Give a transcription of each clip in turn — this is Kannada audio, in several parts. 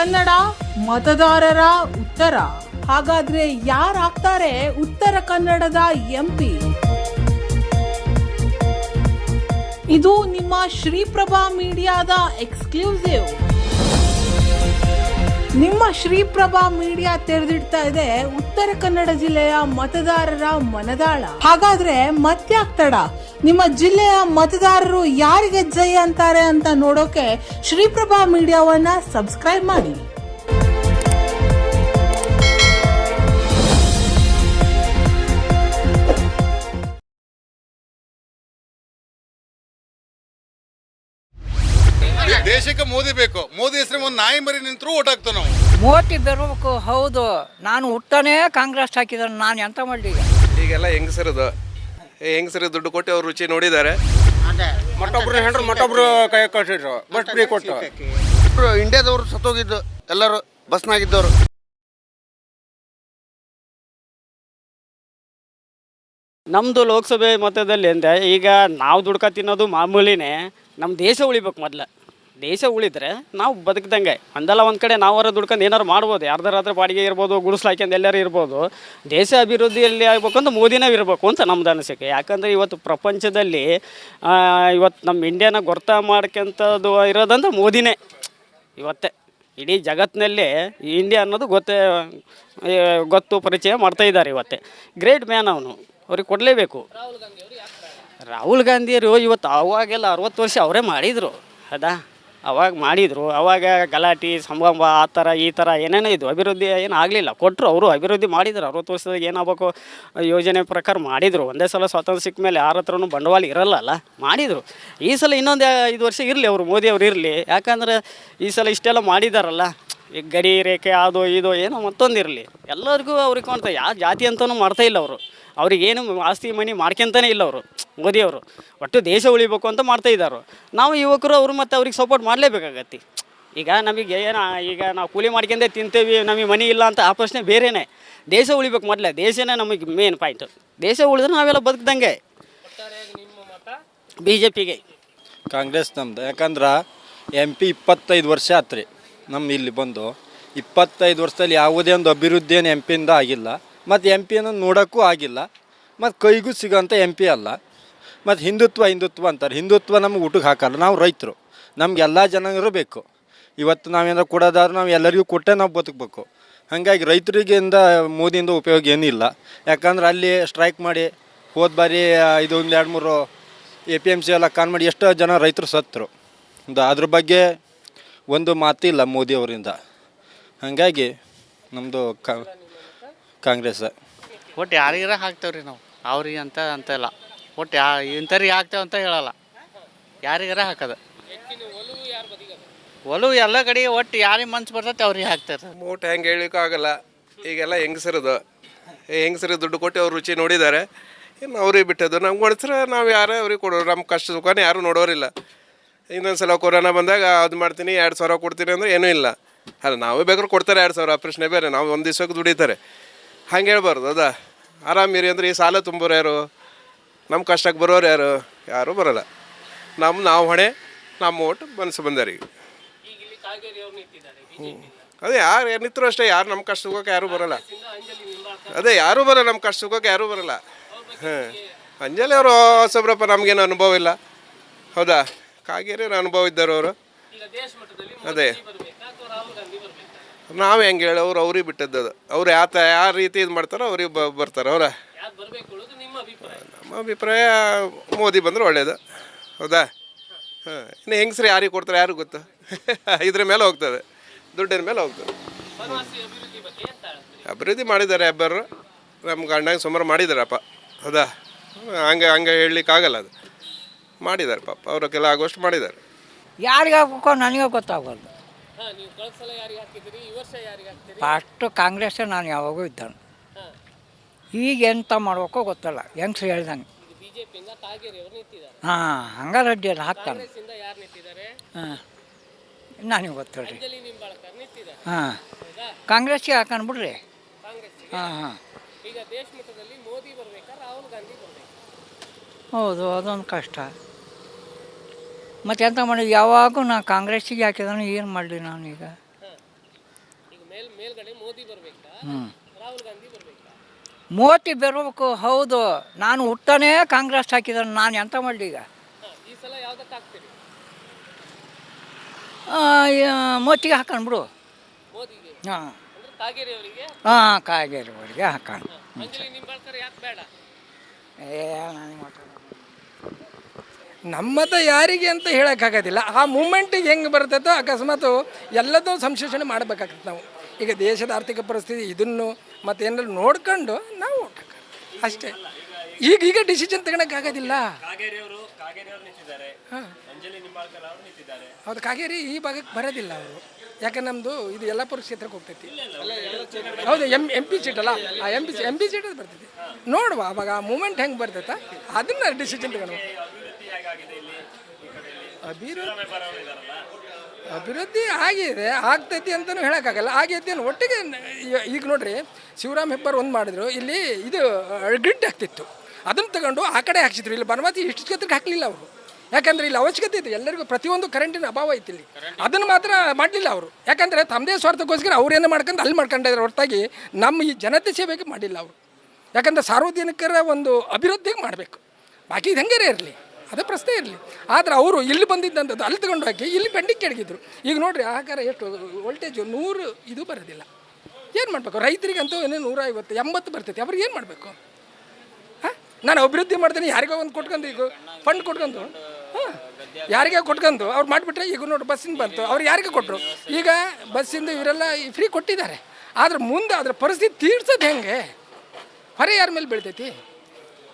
ಕನ್ನಡ ಮತದಾರರ ಉತ್ತರ. ಹಾಗಾದ್ರೆ ಯಾರಾಗ್ತಾರೆ ಉತ್ತರ ಕನ್ನಡದ ಎಂಪಿ ಇದು ನಿಮ್ಮ ಶ್ರೀಪ್ರಭಾ ಮೀಡಿಯಾದ ಎಕ್ಸ್ಕ್ಲೂಸಿವ್. ನಿಮ್ಮ ಶ್ರೀಪ್ರಭಾ ಮೀಡಿಯಾ ತೆರೆದಿಡ್ತಾ ಇದೆ ಉತ್ತರ ಕನ್ನಡ ಜಿಲ್ಲೆಯ ಮತದಾರರ ಮನದಾಳ. ಹಾಗಾದ್ರೆ ಮತ್ಯಾಕ್ ತಡ ನಿಮ್ಮ ಜಿಲ್ಲೆಯ ಮತದಾರರು ಯಾರಿಗೆ ಜೈ ಅಂತಾರೆ ಅಂತ ನೋಡೋಕೆ ಶ್ರೀಪ್ರಭಾ ಮೀಡಿಯಾವನ್ನ ಸಬ್ಸ್ಕ್ರೈಬ್ ಮಾಡಿ. ಮೋದಿ ಬೇಕು. ಮೋದಿ ಹೆಸರು ಒಂದು ನಾಯಿ ಮರಿ ನಿಂತರೂ ಓಟ್ ಹಾಕ್ತೇವೆ ನಾವು. ಮೋದಿ ಬರಬೇಕು ಹೌದು. ನಾನು ಹುಟ್ಟನೇ ಕಾಂಗ್ರೆಸ್ ಹಾಕಿದ್ರೆ. ನಾನು ಎಂತ ಮಾಡಲಿ ಈಗ? ಈಗೆಲ್ಲ ಹೆಂಗಸರದು ಹೆಂಗಸರಿಗೆ ದುಡ್ಡು ಕೊಟ್ಟು ಅವ್ರು ರುಚಿ ನೋಡಿದ್ದಾರೆ. ಮತ್ತೊಬ್ರು ಹೆಂಡ್ರು ಮತ್ತೊಬ್ರು ಕೈ ಕಟ್ಟಿದ್ರು ಬಸ್ ಫ್ರೀ ಕೊಟ್ಟು. ಇಂಡಿಯಾದವರು ಸತ್ತೋಗಿದ್ದು ಎಲ್ಲರೂ ಬಸ್ನಾಗಿದ್ದವರು. ನಮ್ಮದು ಲೋಕಸಭೆ ಮತದಲ್ಲಿ ಅಂದರೆ ಈಗ ನಾವು ದುಡ್ಕ ತಿನ್ನೋದು ಮಾಮೂಲಿನೇ. ನಮ್ಮ ದೇಶ ಉಳಿಬೇಕು ಮೊದಲು. ದೇಶ ಉಳಿದ್ರೆ ನಾವು ಬದುಕ್ದಂಗೆ. ಒಂದಲ್ಲ ಒಂದು ಕಡೆ ನಾವರ ದುಡ್ಕೊಂಡು ಏನಾರು ಮಾಡ್ಬೋದು. ಯಾರ್ದಾರಾದ್ರೆ ಬಾಡಿಗೆ ಇರ್ಬೋದು ಗುಡಿಸ್ಲಾಕ್ಯಂದು ಎಲ್ಲರೂ ಇರ್ಬೋದು. ದೇಶ ಅಭಿವೃದ್ಧಿಯಲ್ಲಿ ಆಗ್ಬೇಕು ಅಂತ ಮೋದಿನೇ ಇರಬೇಕು ಅಂತ ನಮ್ದು ಅನಿಸಿಕೆ. ಯಾಕಂದರೆ ಇವತ್ತು ಪ್ರಪಂಚದಲ್ಲಿ ಇವತ್ತು ನಮ್ಮ ಇಂಡಿಯಾನ ಗೊರ್ತ ಮಾಡ್ಕೊಂಥದ್ದು ಇರೋದಂದ್ರೆ ಮೋದಿನೇ. ಇವತ್ತೇ ಇಡೀ ಜಗತ್ತಿನಲ್ಲಿ ಇಂಡಿಯಾ ಅನ್ನೋದು ಗೊತ್ತೇ ಗೊತ್ತು ಪರಿಚಯ ಮಾಡ್ತಾ ಇದ್ದಾರೆ ಇವತ್ತೇ. ಗ್ರೇಟ್ ಮ್ಯಾನ್ ಅವನು. ಅವ್ರಿಗೆ ಕೊಡಲೇಬೇಕು. ರಾಹುಲ್ ಗಾಂಧಿಯವರು ಇವತ್ತು ಆವಾಗೆಲ್ಲ ಅರವತ್ತು ವರ್ಷ ಅವರೇ ಮಾಡಿದರು. ಅದಾ ಅವಾಗ ಮಾಡಿದರು, ಅವಾಗ ಗಲಾಟೆ, ಸಂಭ್ರಮ, ಆ ಥರ, ಈ ಥರ ಏನೇನೋ ಇದು ಅಭಿವೃದ್ಧಿ ಏನು ಆಗಲಿಲ್ಲ. ಕೊಟ್ಟರು ಅವರು ಅಭಿವೃದ್ಧಿ ಮಾಡಿದರು, ಅರವತ್ತು ವರ್ಷದಾಗ ಏನಾಗಬೇಕು ಯೋಜನೆ ಪ್ರಕಾರ ಮಾಡಿದರು. ಒಂದೇ ಸಲ ಸ್ವಾತಂತ್ರ್ಯ ಸಿಕ್ಕ ಮೇಲೆ ಯಾರ ಹತ್ರನೂ ಬಂಡವಾಳ ಇರಲ್ಲಲ್ಲ, ಮಾಡಿದರು. ಈ ಸಲ ಇನ್ನೊಂದು ಐದು ವರ್ಷ ಇರಲಿ ಅವರು, ಮೋದಿ ಅವರು ಇರಲಿ. ಯಾಕಂದ್ರೆ ಈ ಸಲ ಇಷ್ಟೆಲ್ಲ ಮಾಡಿದಾರಲ್ಲ, ಈ ಗಡಿ ರೇಖೆ, ಅದು, ಇದು, ಏನೋ ಮತ್ತೊಂದು ಇರಲಿ ಎಲ್ಲರಿಗೂ ಅವ್ರಿಗೆ ಕಾಣ್ತಾ ಯಾವ ಜಾತಿ ಅಂತಲೂ ಮಾಡ್ತಾ ಇಲ್ಲ ಅವರು. ಅವ್ರಿಗೇನು ಆಸ್ತಿ ಮನೆ ಮಾಡ್ಕೊಂತಾನೆ ಇಲ್ಲ ಅವರು. ಮೋದಿಯವರು ಒಟ್ಟು ದೇಶ ಉಳಿಬೇಕು ಅಂತ ಮಾಡ್ತಾ ಇದ್ದಾರೆ. ನಾವು ಯುವಕರು ಅವರು ಮತ್ತು ಅವ್ರಿಗೆ ಸಪೋರ್ಟ್ ಮಾಡಲೇಬೇಕಾಗತ್ತೆ. ಈಗ ನಮಗೆ ಏನು, ಈಗ ನಾವು ಕೂಲಿ ಮಾಡ್ಕೊಂಡೆ ತಿಂತೇವಿ, ನಮಗೆ ಮನೆ ಇಲ್ಲ ಅಂತ ಆ ಪ್ರಶ್ನೆ ಬೇರೆನೇ. ದೇಶ ಉಳಿಬೇಕು ಮೊದಲೇ. ದೇಶನೇ ನಮಗೆ ಮೇನ್ ಪಾಯಿಂಟು ದೇಶ ಉಳಿದ್ರೆ ನಾವೆಲ್ಲ ಬದುಕ್ದಂಗೆ. ಬಿ ಜೆ ಪಿಗೆ ಕಾಂಗ್ರೆಸ್ ನಮ್ದು. ಯಾಕಂದ್ರೆ ಎಂ ಪಿ ಇಪ್ಪತ್ತೈದು ವರ್ಷ ಆತ್ರಿ. ನಮ್ಮ ಇಲ್ಲಿ ಬಂದು. ಇಪ್ಪತ್ತೈದು ವರ್ಷದಲ್ಲಿ ಯಾವುದೇ ಒಂದು ಅಭಿವೃದ್ಧಿ ಏನು ಎಂ ಪಿಯಿಂದ ಆಗಿಲ್ಲ. ಮತ್ತು ಎಂ ಪಿಯನ್ನು ನೋಡೋಕ್ಕೂ ಆಗಿಲ್ಲ. ಮತ್ತು ಕೈಗೂ ಸಿಗೋಂಥ ಎಂ ಪಿ ಅಲ್ಲ. ಮತ್ತು ಹಿಂದುತ್ವ ಹಿಂದುತ್ವ ಅಂತಾರೆ. ಹಿಂದುತ್ವ ನಮ್ಗೆ ಊಟಕ್ಕೆ ಹಾಕಲ್ಲ. ನಾವು ರೈತರು. ನಮ್ಗೆ ಎಲ್ಲ ಜನರು ಬೇಕು. ಇವತ್ತು ನಾವೇನಾರು ಕೊಡೋದಾದ್ರೂ ನಾವು ಎಲ್ಲರಿಗೂ ಕೊಟ್ಟೆ ನಾವು ಬದುಕಬೇಕು. ಹಾಗಾಗಿ ರೈತರಿಗಿಂದ ಮೋದಿಯಿಂದ ಉಪಯೋಗ ಏನಿಲ್ಲ. ಯಾಕಂದ್ರೆ ಅಲ್ಲಿ ಸ್ಟ್ರೈಕ್ ಮಾಡಿ ಹೋದ ಬಾರಿ ಆ, ಇದು ಒಂದು ಎರಡು ಮೂರು ಎ ಪಿ ಎಂ ಸಿ ಎಲ್ಲ ಕಾನ್ ಮಾಡಿ ಎಷ್ಟೋ ಜನ ರೈತರು ಸತ್ತರು. ಅದ್ರ ಬಗ್ಗೆ ಒಂದು ಮಾತಿಲ್ಲ ಮೋದಿ ಅವರಿಂದ. ಹಾಗಾಗಿ ನಮ್ಮದು ಕಾಂಗ್ರೆಸ್. ಒಟ್ಟು ಯಾರಿಗಾರ ಹಾಕ್ತೇವ್ರಿ ನಾವು? ಅವ್ರಿಗೆ ಅಂತ ಅಂತ ಇಲ್ಲ. ಒಟ್ಟು ಯಾ ಇಂಥವ್ರಿಗೆ ಹಾಕ್ತೇವೆ ಅಂತ ಹೇಳಲ್ಲ. ಯಾರಿಗಾರ ಹಾಕೋದು? ಒಲವು ಎಲ್ಲ ಕಡೆ ಒಟ್ಟು ಯಾರಿಗೆ ಮನ್ಸು ಬರ್ತೈತೆ ಅವ್ರಿಗೆ ಹಾಕ್ತಾರೆ ಮೂಟ್ ಹೆಂಗೆ ಹೇಳಲಿಕ್ಕೂ ಆಗಲ್ಲ ಈಗೆಲ್ಲ ಹೆಂಗಸರದು. ಹೆಂಗಸರು ದುಡ್ಡು ಕೊಟ್ಟು ಅವ್ರು ರುಚಿ ನೋಡಿದ್ದಾರೆ. ಇನ್ನು ಅವ್ರಿಗೆ ಬಿಟ್ಟದ್ದು. ನಮ್ಗೆ ಒಣಸ್ರೆ ನಾವು ಯಾರೇ ಅವ್ರಿಗೆ ಕೊಡೋರು ನಮ್ಮ ಕಷ್ಟ ಸುಖನೇ ಯಾರೂ ನೋಡೋರಿಲ್ಲ. ಇನ್ನೊಂದು ಸಲ ಕೊರೋನಾ ಬಂದಾಗ ಅದು ಮಾಡ್ತೀನಿ ಎರಡು ಸಾವಿರ ಕೊಡ್ತೀನಿ ಅಂದ್ರೆ ಏನೂ ಇಲ್ಲ. ಅಲ್ಲ ನಾವೇ ಬೇಕಾದ್ರೆ ಕೊಡ್ತಾರೆ ಎರಡು ಸಾವಿರ. ಪ್ರಶ್ನೆ ಬೇರೆ. ನಾವು ಒಂದು ದಿವ್ಸಕ್ಕೆ ದುಡಿತಾರೆ. ಹಂಗೆ ಹೇಳ್ಬಾರ್ದು, ಅದಾ? ಆರಾಮಿರಿ ಅಂದ್ರೆ ಈ ಸಾಲ ತುಂಬೋರು ಯಾರು? ನಮ್ಮ ಕಷ್ಟಕ್ಕೆ ಬರೋರು ಯಾರು? ಯಾರೂ ಬರೋಲ್ಲ. ನಮ್ಮ ನಾವು ಹೊಣೆ ನಮ್ಮ ಓಟ್ ಮನಸ್ಸು ಬಂದರಿಗೆ. ಅದೇ ಯಾರು ಏನಿದ್ರು ಅಷ್ಟೇ, ಯಾರು ನಮ್ಮ ಕಷ್ಟ ಸುಖಕ್ಕೆ ಯಾರೂ ಬರಲ್ಲ. ಅದೇ ಯಾರೂ ಬರಲ್ಲ ನಮ್ಮ ಕಷ್ಟ ಸುಖಕ್ಕೆ ಯಾರೂ ಬರಲ್ಲ. ಹಾಂ ಅಂಜಲಿ ಅವರು, ಹೊಸಬ್ರಪ್ಪ ನಮಗೇನು ಅನುಭವ ಇಲ್ಲ. ಹೌದಾ? ಕಾಗೇರಿ ಅನುಭವ ಇದ್ದಾರೆ ಅವರು. ಅದೇ. ನಾವು ಹೆಂಗೆ ಹೇಳಿ ಅವ್ರು ಅವ್ರಿಗೆ ಬಿಟ್ಟದ್ದು ಅದು ಅವ್ರು ಯಾವ ತ ಯಾವ ರೀತಿ ಇದು ಮಾಡ್ತಾರೋ ಅವ್ರಿಗೆ ಬ ಬರ್ತಾರೆ ಅವರ. ನಮ್ಮ ಅಭಿಪ್ರಾಯ. ಮೋದಿ ಬಂದ್ರೆ ಒಳ್ಳೇದು. ಹೌದಾ? ಹಾಂ ಇನ್ನು ಹೆಂಗಸ್ರು ಯಾರಿಗೆ ಕೊಡ್ತಾರೆ ಯಾರಿಗೂ ಗೊತ್ತು? ಇದ್ರ ಮೇಲೆ ಹೋಗ್ತದೆ. ದುಡ್ಡಿನ ಮೇಲೆ ಹೋಗ್ತದೆ. ಅಭಿವೃದ್ಧಿ ಮಾಡಿದ್ದಾರೆ ಅಬ್ಬರು ನಮ್ಮ ಗಂಡಾಗ ಸುಮಾರು ಮಾಡಿದಾರಪ್ಪ ಹೌದಾ? ಹಂಗೆ ಹಂಗೆ ಹೇಳಲಿಕ್ಕಾಗಲ್ಲ ಅದು. ಮಾಡಿದ್ದಾರೆ ಪಾಪ. ಅವ್ರ ಕೆಲ ಆಗುವಷ್ಟು ಮಾಡಿದ್ದಾರೆ ಯಾರಿಗೆ ವರ್ಷ ಫಸ್ಟು ಕಾಂಗ್ರೆಸ್ ನಾನು ಯಾವಾಗೂ ಇದ್ದಾನೆ ಈಗ ಎಂತ ಮಾಡ್ಬೇಕೋ ಗೊತ್ತಲ್ಲ ಹೆಂಗ್ಸ್ ಹೇಳ್ದಂಗೆ. ಹಾಂ ಹಂಗಾರೆ ಅಡ್ಡಿ ಹಾಕ್ತಾನೆ ಹಾಂ. ನನಗೆ ಗೊತ್ತಲ್ರಿ ಹಾಂ. ಕಾಂಗ್ರೆಸ್ಗೆ ಹಾಕೊಂಡು ಬಿಡ್ರಿ. ಹಾಂ ಹಾಂ. ಹೌದು ಅದೊಂದು ಕಷ್ಟ. ಮತ್ತೆ ಎಂತ ಮಾಡಿ ಯಾವಾಗೂ ನಾ ಕಾಂಗ್ರೆಸ್ಸಿಗೆ ಹಾಕಿದಾನು ಏನು ಮಾಡಲಿ ನಾನೀಗ ಮೋದಿ ಬರಬೇಕು? ಹೌದು. ನಾನು ಹುಟ್ಟನೇ ಕಾಂಗ್ರೆಸ್ ಹಾಕಿದಾನೆ ನಾನು ಎಂತ ಮಾಡಲಿ ಈಗ? ಮೋತಿಗೆ ಮೋದಿಗೆ ಹಾಕೋಣ ಬಿಡು. ಹಾಂ. ಹಾಂ ಕಾಗೇರಿ ಅವರಿಗೆ ಹಾಕೋಣ. ಏ ನನಗೆ ನಮ್ಮದ ಯಾರಿಗೆ ಅಂತ ಹೇಳೋಕ್ಕಾಗೋದಿಲ್ಲ ಆ ಮೂಮೆಂಟಿಗೆ ಹೆಂಗೆ ಬರ್ತೈತೋ ಅಕಸ್ಮಾತ್ ಎಲ್ಲದೂ ಸಂಶೋಷಣೆ ಮಾಡಬೇಕಾಗತ್ತೆ ನಾವು. ಈಗ ದೇಶದ ಆರ್ಥಿಕ ಪರಿಸ್ಥಿತಿ ಇದನ್ನು ಮತ್ತು ಏನಾದ್ರು ನೋಡ್ಕೊಂಡು ನಾವು ಅಷ್ಟೇ. ಈಗ ಈಗ ಡಿಸಿಷನ್ ತಗೊಳಕ್ಕಾಗೋದಿಲ್ಲ ಹಾಂ. ಹೌದು ಕಾಗೇರಿ ಈ ಭಾಗಕ್ಕೆ ಬರೋದಿಲ್ಲ ಅವರು. ಯಾಕೆ ನಮ್ಮದು ಇದು ಯಲ್ಲಾಪುರ ಕ್ಷೇತ್ರಕ್ಕೆ ಹೋಗ್ತೈತಿ. ಹೌದು ಎಂ ಎಂ ಪಿ ಸೀಟ್ ಅಲ್ಲ? ಆ M P M P seat ಬರ್ತೈತಿ. ನೋಡುವ ಅವಾಗ ಆ ಮೂಮೆಂಟ್ ಹೆಂಗೆ ಬರ್ತೈತ ಅದನ್ನ ಡಿಸಿಷನ್ ತಗೊಳ್ಳುವ ಅಭಿವೃದ್ಧಿ ಅಭಿವೃದ್ಧಿ ಆಗಿದೆ ಆಗ್ತೈತಿ ಅಂತಲೂ ಹೇಳೋಕ್ಕಾಗಲ್ಲ. ಆಗೈತಿ ಅನ್ನೋ ಒಟ್ಟಿಗೆ ನ- ಈಗ- ಈಗ ನೋಡ್ರಿ ಶಿವರಾಮ್ ಹೆಬ್ಬಾರ್ ಒಂದು ಮಾಡಿದ್ರು ಇಲ್ಲಿ ಇದು ಗ್ರಿಡ್ ಆಗ್ತಿತ್ತು ಅದನ್ನು ತಗೊಂಡು ಆ ಕಡೆ ಹಾಕ್ಸಿದ್ರು. ಇಲ್ಲಿ ಬನವಾಸಿ ಇಷ್ಟು ಕ್ಷೇತ್ರಕ್ಕೆ ಹಾಕಲಿಲ್ಲ ಅವರು. ಯಾಕಂದ್ರೆ ಇಲ್ಲಿ ಅವಶ್ಯಕತೆ ಇತ್ತು ಎಲ್ಲರಿಗೂ ಪ್ರತಿಯೊಂದು ಕರೆಂಟಿನ ಅಭಾವ ಐತಿ ಇಲ್ಲಿ. ಅದನ್ನು ಮಾತ್ರ ಮಾಡಲಿಲ್ಲ ಅವರು. ಯಾಕಂದರೆ ತಮ್ಮದೇ ಸ್ವಾರ್ಥಕ್ಕೋಸ್ಕರ ಅವ್ರೇನು ಮಾಡ್ಕೊಂಡು ಅಲ್ಲಿ ಮಾಡ್ಕೊಂಡಿದ್ದಾರೆ ಹೊರತಾಗಿ ನಮ್ಮ ಈ ಜನತೆ ಸೇವೆಗೆ ಮಾಡಿಲ್ಲ ಅವರು. ಯಾಕಂದ್ರೆ ಸಾರ್ವಜನಿಕರ ಒಂದು ಅಭಿವೃದ್ಧಿಗೆ ಮಾಡಬೇಕು. ಬಾಕಿ ಇದು ಹೆಂಗಾರೆ ಇರಲಿ? ಅದೇ ಪ್ರಶ್ನೆ ಇರಲಿ. ಆದರೆ ಅವರು ಇಲ್ಲಿ ಬಂದಿದ್ದಂಥದ್ದು ಅಲ್ಲಿ ತಗೊಂಡು ಹಾಕಿ, ಇಲ್ಲಿ ಬೆಂಡಿಗೆ ಕೆಡಗಿದ್ರು. ಈಗ ನೋಡಿರಿ ಆಕಾರ ಎಷ್ಟು ವೋಲ್ಟೇಜು ನೂರು ಇದು ಬರೋದಿಲ್ಲ. ಏನು ಮಾಡಬೇಕು? ರೈತರಿಗಂತೂ ಏನೇ ನೂರ ಐವತ್ತು ಎಂಬತ್ತು ಬರ್ತೈತಿ. ಅವ್ರಿಗೆ ಏನು ಮಾಡಬೇಕು? ಹಾಂ? ನಾನು ಅಭಿವೃದ್ಧಿ ಮಾಡ್ತೀನಿ, ಯಾರಿಗೋ ಒಂದು ಕೊಟ್ಕೊಂಡು ಈಗ ಫಂಡ್ ಕೊಟ್ಕೊಂಡು. ಹಾಂ? ಯಾರಿಗೆ ಕೊಟ್ಕೊಂಡು. ಅವ್ರು ಮಾಡಿಬಿಟ್ರೆ ಈಗ ನೋಡಿ ಬಸ್ಸಿಂದ ಬಂತು. ಅವ್ರು ಯಾರಿಗೆ ಕೊಟ್ಟರು ಈಗ ಬಸ್ಸಿಂದ ಇವರೆಲ್ಲ ಫ್ರೀ ಕೊಟ್ಟಿದ್ದಾರೆ. ಆದ್ರೆ ಮುಂದೆ ಅದ್ರ ಪರಿಸ್ಥಿತಿ ತೀರ್ಸೋದು ಹೆಂಗೆ? ಹೊರೆ ಯಾರ ಮೇಲೆ ಬೀಳ್ತೈತಿ?